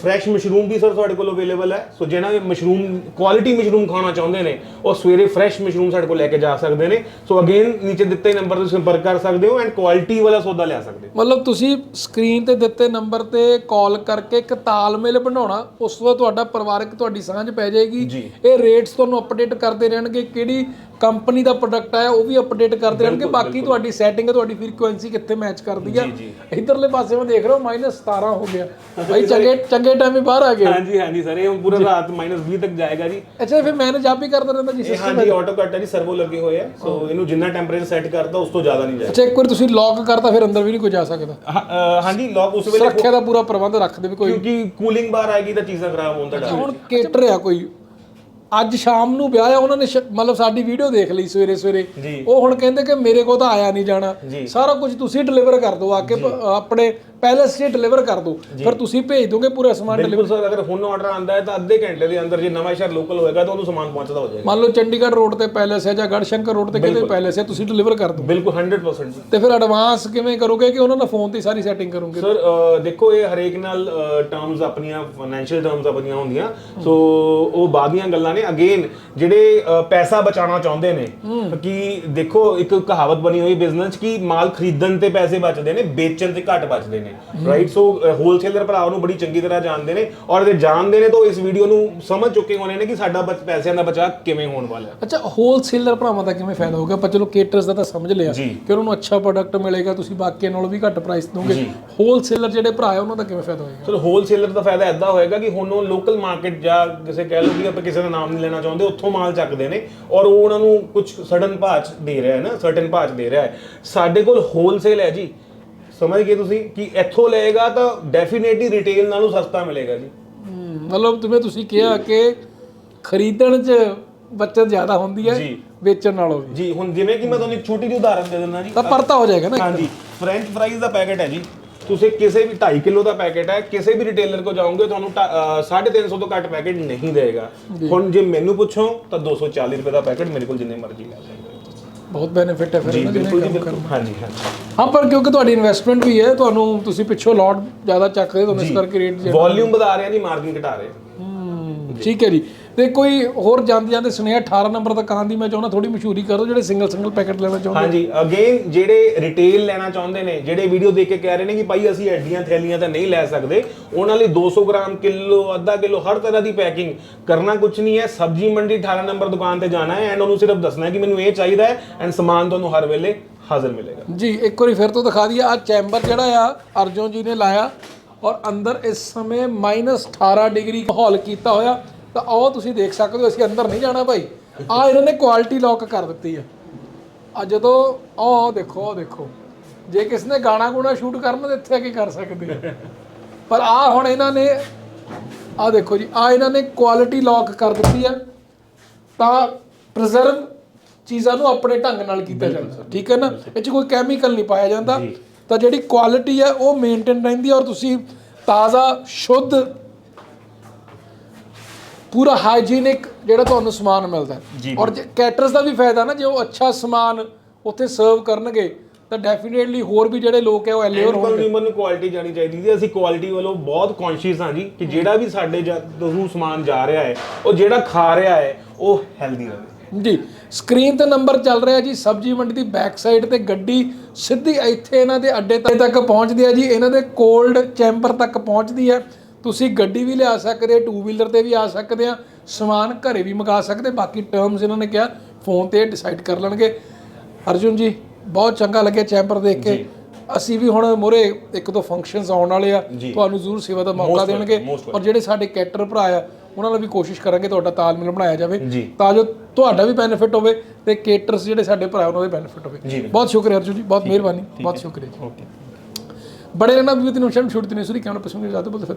ਫਰੈਸ਼ ਮਸ਼ਰੂਮ ਵੀ ਸਰ ਸਾਡੇ ਕੋਲ ਅਵੇਲੇਬਲ ਹੈ। ਸੋ ਜਿਹਨਾਂ ਨੇ ਮਸ਼ਰੂਮ ਕੁਆਲਿਟੀ ਮਸ਼ਰੂਮ ਖਾਣਾ ਚਾਹੁੰਦੇ ਨੇ ਉਹ ਸਵੇਰੇ ਫਰੈਸ਼ ਮਸ਼ਰੂਮ ਸਾਡੇ ਕੋਲ ਲੈ ਕੇ ਜਾ ਸਕਦੇ ਨੇ। ਸੋ ਅਗੇਨ ਨੀਚੇ ਦਿੱਤੇ ਨੰਬਰ ਤੇ ਸੰਪਰਕ ਕਰ ਸਕਦੇ ਹੋ ਐਂਡ ਕੁਆਲਿਟੀ ਵਾਲਾ ਸੌਦਾ ਲਿਆ ਸਕਦੇ ਹੋ। ਮਤਲਬ ਤੁਸੀਂ ਸਕਰੀਨ ਤੇ ਦਿੱਤੇ ਨੰਬਰ ਤੇ ਕਾਲ ਕਰਕੇ ਇੱਕ ਤਾਲਮੇਲ ਬਣਾਉਣਾ ਉਸ ਤੋਂ ਬਾਅਦ ਤੁਹਾਡਾ ਪਰਿਵਾਰਕ ਤੁਹਾਡੀ ਸਾਂਝ ਪੈ ਜਾਏਗੀ। ਇਹ ਰੇਟਸ ਤੁਹਾਨੂੰ ਅਪਡੇਟ ਕਰਦੇ ਰਹਿਣਗੇ ਕਿਹੜੀ ਕੰਪਨੀ ਦਾ ਪ੍ਰੋਡਕਟ ਆਇਆ ਉਹ ਵੀ ਅਪਡੇਟ ਕਰਦੇ ਰਹਿਣਗੇ। ਬਾਕੀ ਤੁਹਾਡੀ ਸੈਟਿੰਗ ਤੁਹਾਡੀ ਫ੍ਰੀਕੁਐਂਸੀ ਕਿੱਥੇ ਮੈਚ ਕਰਦੀ ਆ। ਇਧਰਲੇ ਪਾਸੇ ਮੈਂ ਦੇਖ ਰਿਹਾ ਮਾਈਨਸ 17 ਹੋ ਗਿਆ। ਭਾਈ ਚੰਗੇ ਚੰਗੇ ਟਾਈਮ ਬਾਹਰ ਆ ਗਏ। ਹਾਂਜੀ ਹਾਂਜੀ ਸਰ ਇਹ ਪੂਰਾ ਰਾਤ -20 ਤੱਕ ਜਾਏਗਾ ਜੀ। ਅੱਛਾ ਫਿਰ ਮੈਨੇਜ ਆਪ ਹੀ ਕਰਦਾ ਰਹਿੰਦਾ ਜੀ ਇਹ ਹਾਂਜੀ ਆਟੋ ਕੱਟ ਹੈ ਜੀ ਸਰਵੋ ਲੱਗੇ ਹੋਏ ਆ। ਸੋ ਇਹਨੂੰ ਜਿੰਨਾ ਟੈਂਪਰੇਚਰ ਸੈੱਟ ਕਰਦਾ ਉਸ ਤੋਂ ਜ਼ਿਆਦਾ ਨਹੀਂ ਜਾਏਗਾ। ਅੱਛਾ ਇੱਕ ਵਾਰ ਤੁਸੀਂ ਲੌਕ ਕਰਤਾ ਫਿਰ ਅੰਦਰ ਵੀ ਨਹੀਂ ਕੋਈ ਜਾ ਸਕਦਾ। ਹਾਂ, ਹਾਂਜੀ ਲੌਕ ਉਸ ਵੇਲੇ ਸੁਰੱਖਿਆ ਦਾ ਪੂਰਾ ਪ੍ਰਬੰਧ ਰੱਖਦੇ ਵੀ ਕੋਈ ਕਿਉਂਕਿ ਕੂਲਿੰਗ ਬਾਹਰ ਆਏਗੀ ਤਾਂ ਚੀਜ਼ਾਂ ਖਰਾਬ ਹੋਣ ਦਾ ਡਰ। ਹੈ। ਹੁਣ ਕੇਟਰ ਆ ਕੋਈ। ਅੱਜ ਸ਼ਾਮ ਨੂੰ ਵਿਆਹ ਆ ਉਹਨਾਂ ਨੇ ਮਤਲਬ ਸਾਡੀ ਵੀਡੀਓ ਦੇਖ ਲਈ ਸਵੇਰੇ ਸਵੇਰੇ। ਉਹ ਹੁਣ ਕਹਿੰਦੇ ਕਿ ਮੇਰੇ ਕੋਲ ਤਾਂ ਆਇਆ ਨਹੀਂ ਜਾਣਾ। ਸਾਰਾ ਕੁਝ ਤੁਸੀਂ ਡਿਲੀਵਰ ਕਰ ਦਿਓ ਆ ਕੇ ਆਪਣੇ ਪੈਲੇਸ 'ਚ ਡਿਲੀਵਰ ਕਰ ਦਿਓ। ਫਿਰ ਤੁਸੀਂ ਭੇਜ ਦੋਗੇ ਪੂਰਾ ਸਮਾਨ ਬਿਲਕੁਲ ਸਰ ਅਗਰ ਹੁਣ ਆਰਡਰ ਆਂਦਾ ਹੈ ਤਾਂ ਅੱਧੇ ਘੰਟੇ ਦੇ ਅੰਦਰ ਜੇ ਨਵਾਂ ਸ਼ਹਿਰ ਲੋਕਲ ਹੋਏਗਾ ਤਾਂ ਉਹਨੂੰ ਸਮਾਨ ਪਹੁੰਚਦਾ ਹੋ ਜਾਏਗਾ। ਮੰਨ ਲਓ ਚੰਡੀਗੜ੍ਹ ਰੋਡ ਤੇ ਪੈਲੇਸ ਹੈ ਜਾਂ ਗੜਸ਼ੰਕਰ ਰੋਡ ਤੇ ਕਿਤੇ ਪੈਲੇਸ ਹੈ ਤੁਸੀਂ ਡਿਲੀਵਰ ਕਰ ਦਿਓ। ਬਿਲਕੁਲ 100% ਜੀ। ਤੇ ਫਿਰ ਐਡਵਾਂਸ ਕਿਵੇਂ ਕਰੋਗੇ ਕਿ ਉਹਨਾਂ ਨਾਲ ਫੋਨ ਤੇ ਸਾਰੀ ਸੈਟਿੰਗ ਕਰੋਗੇ? ਸਰ ਦੇਖੋ ਇਹ ਹਰੇਕ ਨਾਲ ਟਰਮਸ ਆਪਣੀਆਂ ਫਾਈਨੈਂਸ਼ੀਅਲ ਟਰਮਸ ਆਪਣੀਆਂ ਹੁੰਦੀਆਂ। ਸੋ ਉਹ ਬਾਅਦ ਦੀਆਂ ਗੱਲਾਂ ਨੇ ਅਗੇਨ ਜਿਹੜੇ ਅ, ਪੈਸਾ ਬਚਾਉਣਾ ਚਾਹੁੰਦੇ ਨੇ ਕਿ ਦੇਖੋ ਇੱਕ ਕਹਾਵਤ ਬਣੀ ਹੋਈ ਬਿਜ਼ਨਸ ਕਿ ਮਾਲ ਖਰੀਦਣ ਤੇ ਪੈਸੇ ਬਚਦੇ ਨੇ ਵੇਚਣ ਤੇ ਘੱਟ ਬਚਦੇ ਨੇ ਰਾਈਟ ਸੋ ਹੋਲਸੇਲਰ ਭਰਾ ਨੂੰ ਬੜੀ ਚੰਗੀ ਤਰ੍ਹਾਂ ਜਾਣਦੇ ਨੇ ਔਰ ਜੇ ਜਾਣਦੇ ਨੇ ਤਾਂ ਇਸ ਵੀਡੀਓ ਨੂੰ ਸਮਝ ਚੁੱਕੇ ਹੋਣੇ ਨੇ ਕਿ ਸਾਡਾ ਬਚ- ਪੈਸਿਆਂ ਦਾ ਬਚਾਅ ਕਿਵੇਂ ਹੋਣ ਵਾਲਾ ਹੈ। ਅੱਛਾ ਹੋਲਸੇਲਰ ਭਰਾਵਾਂ ਦਾ ਕਿਵੇਂ ਫਾਇਦਾ ਹੋਊਗਾ? ਪਰ ਚਲੋ ਕੇਟਰਸ ਦਾ ਤਾਂ ਸਮਝ ਲਿਆ ਜੀ। ਕਿ ਉਹਨਾਂ ਨੂੰ ਅੱਛਾ ਪ੍ਰੋਡਕਟ ਮਿਲੇਗਾ ਤੁਸੀਂ ਬਾਕੀਆਂ ਨਾਲੋਂ ਵੀ ਘੱਟ ਪ੍ਰਾਈਸ ਦੋਗੇ ਹੋਲਸੇਲਰ ਜਿਹੜੇ ਭਰਾ ਹੈ ਉਹਨਾਂ ਦਾ ਕਿਵੇਂ ਫਾਇਦਾ ਹੋਏਗਾ? ਚਲੋ ਹੋਲਸੇਲਰ ਦਾ ਫਾਇਦਾ ਐਦਾਂ ਹੋਏਗਾ ਕਿ ਹੁਣ ਉਹ ਲੋਕਲ ਮਾਰਕੀਟ ਜਾਂ ਕਿਸੇ ਕਹਿ ਲਓ ਕਿ ਆਪਾਂ ਕਿਸੇ ਦਾ ਨਾਮ ਨਹੀਂ ਲੈਣਾ ਚਾਹੁੰਦੇ ਉੱਥੋਂ ਮਾਲ ਚੱਕਦੇ ਨੇ ਔਰ ਉਹ ਉਹਨਾਂ ਨੂੰ ਕੁਝ ਸਡਨ ਭਾਅ 'ਚ ਦੇ ਰਿਹਾ ਹੈ ਨਾ ਸਰਟਨ ਭਾਅ 'ਚ ਦੇ ਰਿਹਾ ਹੈ। ਸਾਡੇ ਕੋਲ ਹੋਲਸੇਲ ਹੈ ਜੀ। ਸਮਝ ਗਏ ਤੁਸੀਂ? ਕਿ ਇੱਥੋਂ ਲਏਗਾ ਤਾਂ ਡੈਫੀਨੇਟਲੀ ਰਿਟੇਲ ਨਾਲੋਂ ਸਸਤਾ ਮਿਲੇਗਾ ਜੀ। ਮਤਲਬ ਜਿਵੇਂ ਤੁਸੀਂ ਕਿਹਾ ਕਿ ਖਰੀਦਣ 'ਚ ਬੱਚਤ ਜ਼ਿਆਦਾ ਹੁੰਦੀ ਹੈ ਜੀ। ਵੇਚਣ ਨਾਲੋਂ ਵੀ। ਜੀ ਹੁਣ ਜਿਵੇਂ ਕਿ ਮੈਂ ਤੁਹਾਨੂੰ ਇੱਕ ਛੋਟੀ ਜਿਹੀ ਉਦਾਹਰਨ ਦੇ ਦਿੰਦਾ ਜੀ। ਤਾਂ ਪਰਤਾ ਹੋ ਜਾਏਗਾ ਨਾ ਹਾਂਜੀ। ਫ੍ਰੈਂਚ ਫਰਾਈਜ਼ ਦਾ ਪੈਕੇਟ ਹੈ ਜੀ। ਤੁਸੀਂ ਕਿਸੇ ਵੀ 2.5 ਕਿਲੋ ਦਾ ਪੈਕੇਟ ਹੈ ਕਿਸੇ ਵੀ ਰਿਟੇਲਰ ਕੋ ਜਾਓਗੇ ਤੁਹਾਨੂੰ 350 ਤੋਂ ਘੱਟ ਪੈਕੇਟ ਨਹੀਂ ਦੇਗਾ। ਹੁਣ ਜੇ ਮੈਨੂੰ ਪੁੱਛੋ ਤਾਂ 240 ਰੁਪਏ ਦਾ ਪੈਕੇਟ ਮੇਰੇ ਕੋਲ ਜਿੰਨੇ ਮਰਜ਼ੀ ਲੈ ਸਕਦੇ ਹੋ। ਬਹੁਤ ਬੈਨੀਫਿਟ ਹੈ ਫਿਰ ਜੀ ਬਿਲਕੁਲ ਜੀ ਬਿਲਕੁਲ। ਹਾਂਜੀ ਹਾਂ ਪਰ ਕਿਉਂਕਿ ਤੁਹਾਡੀ ਇਨਵੈਸਟਮੈਂਟ ਵੀ ਹੈ ਤੁਹਾਨੂੰ ਤੁਸੀਂ ਪਿੱਛੋਂ ਲੋਟ ਜ਼ਿਆਦਾ ਚੱਕਦੇ ਤੁਹਾਨੂੰ ਇਸ ਕਰਕੇ ਰੇਟ ਵੋਲਿਊਮ ਵਧਾ ਰਹੇ ਆ ਜੀ ਮਾਰਜਨ ਘਟਾ ਰਹੇ। ਠੀਕ ਹੈ ਜੀ। ਤੇ ਕੋਈ ਹੋਰ ਜਾਂਦੇ ਜਾਂਦੇ ਸੁਨੇਹਾ 18 ਨੰਬਰ ਦੁਕਾਨ ਦੀ ਮੈਂ ਚਾਹੁੰਦਾ ਥੋੜੀ ਮਸ਼ਹੂਰੀ ਕਰੋ ਜਿਹੜੇ ਸਿੰਗਲ ਸਿੰਗਲ ਪੈਕੇਟ ਲੈਣਾ ਚਾਹੁੰਦੇ? ਹਾਂਜੀ ਅਗੇਨ ਜਿਹੜੇ ਰਿਟੇਲ ਲੈਣਾ ਚਾਹੁੰਦੇ ਨੇ ਜਿਹੜੇ ਵੀਡੀਓ ਦੇਖ ਕੇ ਕਹਿ ਰਹੇ ਨੇ ਕਿ ਭਾਈ ਅਸੀਂ ਐਡੀਆਂ ਥੈਲੀਆਂ ਤਾਂ ਨਹੀਂ ਲੈ ਸਕਦੇ ਉਹਨਾਂ ਲਈ 200 ਗ੍ਰਾਮ ਕਿਲੋ ਅੱਧਾ ਕਿਲੋ ਹਰ ਤਰ੍ਹਾਂ ਦੀ ਪੈਕਿੰਗ ਕਰਨਾ ਕੁਝ ਨਹੀਂ ਹੈ। ਸਬਜੀ ਮੰਡੀ 18 ਨੰਬਰ ਦੁਕਾਨ ਤੇ ਜਾਣਾ ਹੈ ਐਂਡ ਉਹਨੂੰ ਸਿਰਫ ਦੱਸਣਾ ਹੈ ਕਿ ਮੈਨੂੰ ਇਹ ਚਾਹੀਦਾ ਹੈ ਐਂਡ ਸਮਾਨ ਤੁਹਾਨੂੰ ਹਰ ਵੇਲੇ ਹਾਜ਼ਰ ਮਿਲੇਗਾ। ਜੀ ਇੱਕ ਵਾਰੀ ਫਿਰ ਤੋਂ ਦਿਖਾ ਦਈਏ ਆ ਚੈਂਬਰ ਜਿਹੜਾ ਆ ਅਰਜੁਨ ਜੀ ਨੇ ਲਾਇਆ ਔਰ ਅੰਦਰ ਇਸ ਸਮੇਂ -18 ਡਿਗਰੀ ਮਾਹੌਲ ਕੀਤਾ ਹੋਇਆ। ਤਾਂ ਉਹ ਤੁਸੀਂ ਦੇਖ ਸਕਦੇ ਹੋ ਅਸੀਂ ਅੰਦਰ ਨਹੀਂ ਜਾਣਾ ਭਾਈ। ਆ ਇਹਨਾਂ ਨੇ ਕੁਆਲਿਟੀ ਲੌਕ ਕਰ ਦਿੱਤੀ ਆ। ਆ ਜਦੋਂ ਉਹ ਦੇਖੋ ਉਹ ਦੇਖੋ। ਜੇ ਕਿਸ ਨੇ ਗਾਣਾ ਗੁਣਾ ਸ਼ੂਟ ਕਰਨਾ ਤਾਂ ਇੱਥੇ ਆ ਕੇ ਕਰ ਸਕਦੇ ਪਰ ਆ ਹੁਣ ਇਹਨਾਂ ਨੇ ਆ ਦੇਖੋ ਜੀ ਆ ਇਹਨਾਂ ਨੇ ਕੁਆਲਿਟੀ ਲੌਕ ਕਰ ਦਿੱਤੀ ਆ। ਤਾਂ ਪ੍ਰੀਜ਼ਰਵ ਚੀਜ਼ਾਂ ਨੂੰ ਆਪਣੇ ਢੰਗ ਨਾਲ ਕੀਤਾ ਜਾਂਦਾ। ਠੀਕ ਹੈ ਨਾ? ਇਹ 'ਚ ਕੋਈ ਕੈਮੀਕਲ ਨਹੀਂ ਪਾਇਆ ਜਾਂਦਾ। ਤਾਂ ਜਿਹੜੀ ਕੁਆਲਿਟੀ ਹੈ ਉਹ ਮੇਨਟੇਨ ਰਹਿੰਦੀ ਹੈ ਔਰ ਤੁਸੀਂ ਤਾਜ਼ਾ ਸ਼ੁੱਧ ਪੂਰਾ ਹਾਈਜੀਨਿਕ ਜਿਹੜਾ ਤੁਹਾਨੂੰ ਸਮਾਨ ਮਿਲਦਾ ਹੈ। ਔਰ ਜੇ ਕੈਟਰਸ ਦਾ ਵੀ ਫਾਇਦਾ ਨਾ ਜੇ ਉਹ ਅੱਛਾ ਸਮਾਨ ਉੱਥੇ ਸਰਵ ਕਰਨਗੇ ਤਾਂ ਡੈਫੀਨੇਟਲੀ ਹੋਰ ਵੀ ਜਿਹੜੇ ਲੋਕ ਹੈ ਉਹ ਐਲਿਓਰ ਹੋਣਗੇ। ਕੰਜ਼ਿਊਮਰ ਨੂੰ ਕੁਆਲਿਟੀ ਜਾਣੀ ਚਾਹੀਦੀ ਜੀ ਅਸੀਂ ਕੁਆਲਿਟੀ ਵੱਲੋਂ ਬਹੁਤ ਕੌਨਸ਼ੀਅਸ ਹਾਂ ਜੀ ਕਿ ਜਿਹੜਾ ਵੀ ਸਾਡੇ ਤੋਂ ਸਮਾਨ ਜਾ ਰਿਹਾ ਹੈ ਉਹ ਜਿਹੜਾ ਖਾ ਰਿਹਾ ਹੈ ਉਹ ਹੈਲਦੀ ਰਹੇ। ਜੀ ਸਕਰੀਨ ਤੇ ਨੰਬਰ ਚੱਲ ਰਿਹਾ ਜੀ ਸਬਜੀ ਮੰਡੀ ਦੀ ਬੈਕ ਸਾਈਡ ਤੇ ਗੱਡੀ ਸਿੱਧੀ ਇੱਥੇ ਇਹਨਾਂ ਦੇ ਅੱਡੇ ਤੱਕ ਪਹੁੰਚਦੀ ਹੈ ਜੀ ਇਹਨਾਂ ਦੇ ਕੋਲਡ ਚੈਂਬਰ ਤੱਕ ਪਹੁੰਚਦੀ ਹੈ। ਤੁਸੀਂ ਗੱਡੀ ਵੀ ਲਿਆ ਸਕਦੇ ਟੂ ਵੀਲਰ ਤੇ ਵੀ ਆ ਸਕਦੇ ਆ ਸਮਾਨ ਘਰੇ ਵੀ ਮੰਗਾ ਸਕਦੇ ਬਾਕੀ ਟਰਮਸ ਇਹਨਾਂ ਨੇ ਕਿਹਾ ਫੋਨ ਤੇ ਡਿਸਾਈਡ ਕਰ ਲੈਣਗੇ। ਅਰਜੁਨ ਜੀ ਬਹੁਤ ਚੰਗਾ ਲੱਗਿਆ ਚੈਂਬਰ ਦੇਖ ਕੇ। ਅਸੀਂ ਵੀ ਹੁਣ ਮੋਰੇ ਇੱਕ ਦੋ ਫੰਕਸ਼ਨਸ ਆਉਣ ਵਾਲੇ ਆ ਤੁਹਾਨੂੰ ਜ਼ਰੂਰ ਸੇਵਾ ਦਾ ਮੌਕਾ ਦੇਣਗੇ। ਔਰ ਜਿਹੜੇ ਸਾਡੇ ਕੈਟਰ ਭਰਾ ਆ ਉਹਨਾਂ ਨਾਲ ਵੀ ਕੋਸ਼ਿਸ਼ ਕਰਾਂਗੇ ਤੁਹਾਡਾ ਤਾਲਮੇਲ ਬਣਾਇਆ ਜਾਵੇ। ਤਾਂ ਜੋ ਤੁਹਾਡਾ ਵੀ ਬੈਨੀਫਿਟ ਹੋਵੇ ਤੇ ਕੇਟਰਸ ਜਿਹੜੇ ਸਾਡੇ ਭਰਾ ਉਹਨਾਂ ਦੇ ਬੈਨੀਫਿਟ ਹੋਵੇ। ਬਹੁਤ ਸ਼ੁਕਰੀਆ ਅਰਜੁਨ ਜੀ ਬਹੁਤ ਮਿਹਰਬਾਨੀ ਬਹੁਤ ਸ਼ੁਕਰੀਆ ਜੀ। ਓਕੇ ਬੜੇ ਰਹਿਣਾ ਵੀ ਤਿੰਨ ਸ਼ਰਮ ਛੁੱਟੀ ਨਹੀਂ ਸੁਰੀ ਕੈਮਰਾ ਪਸੰਦ ਨਹੀਂ ਜਾਂਦੇ ਬੋਲਦੇ ਫਿਰ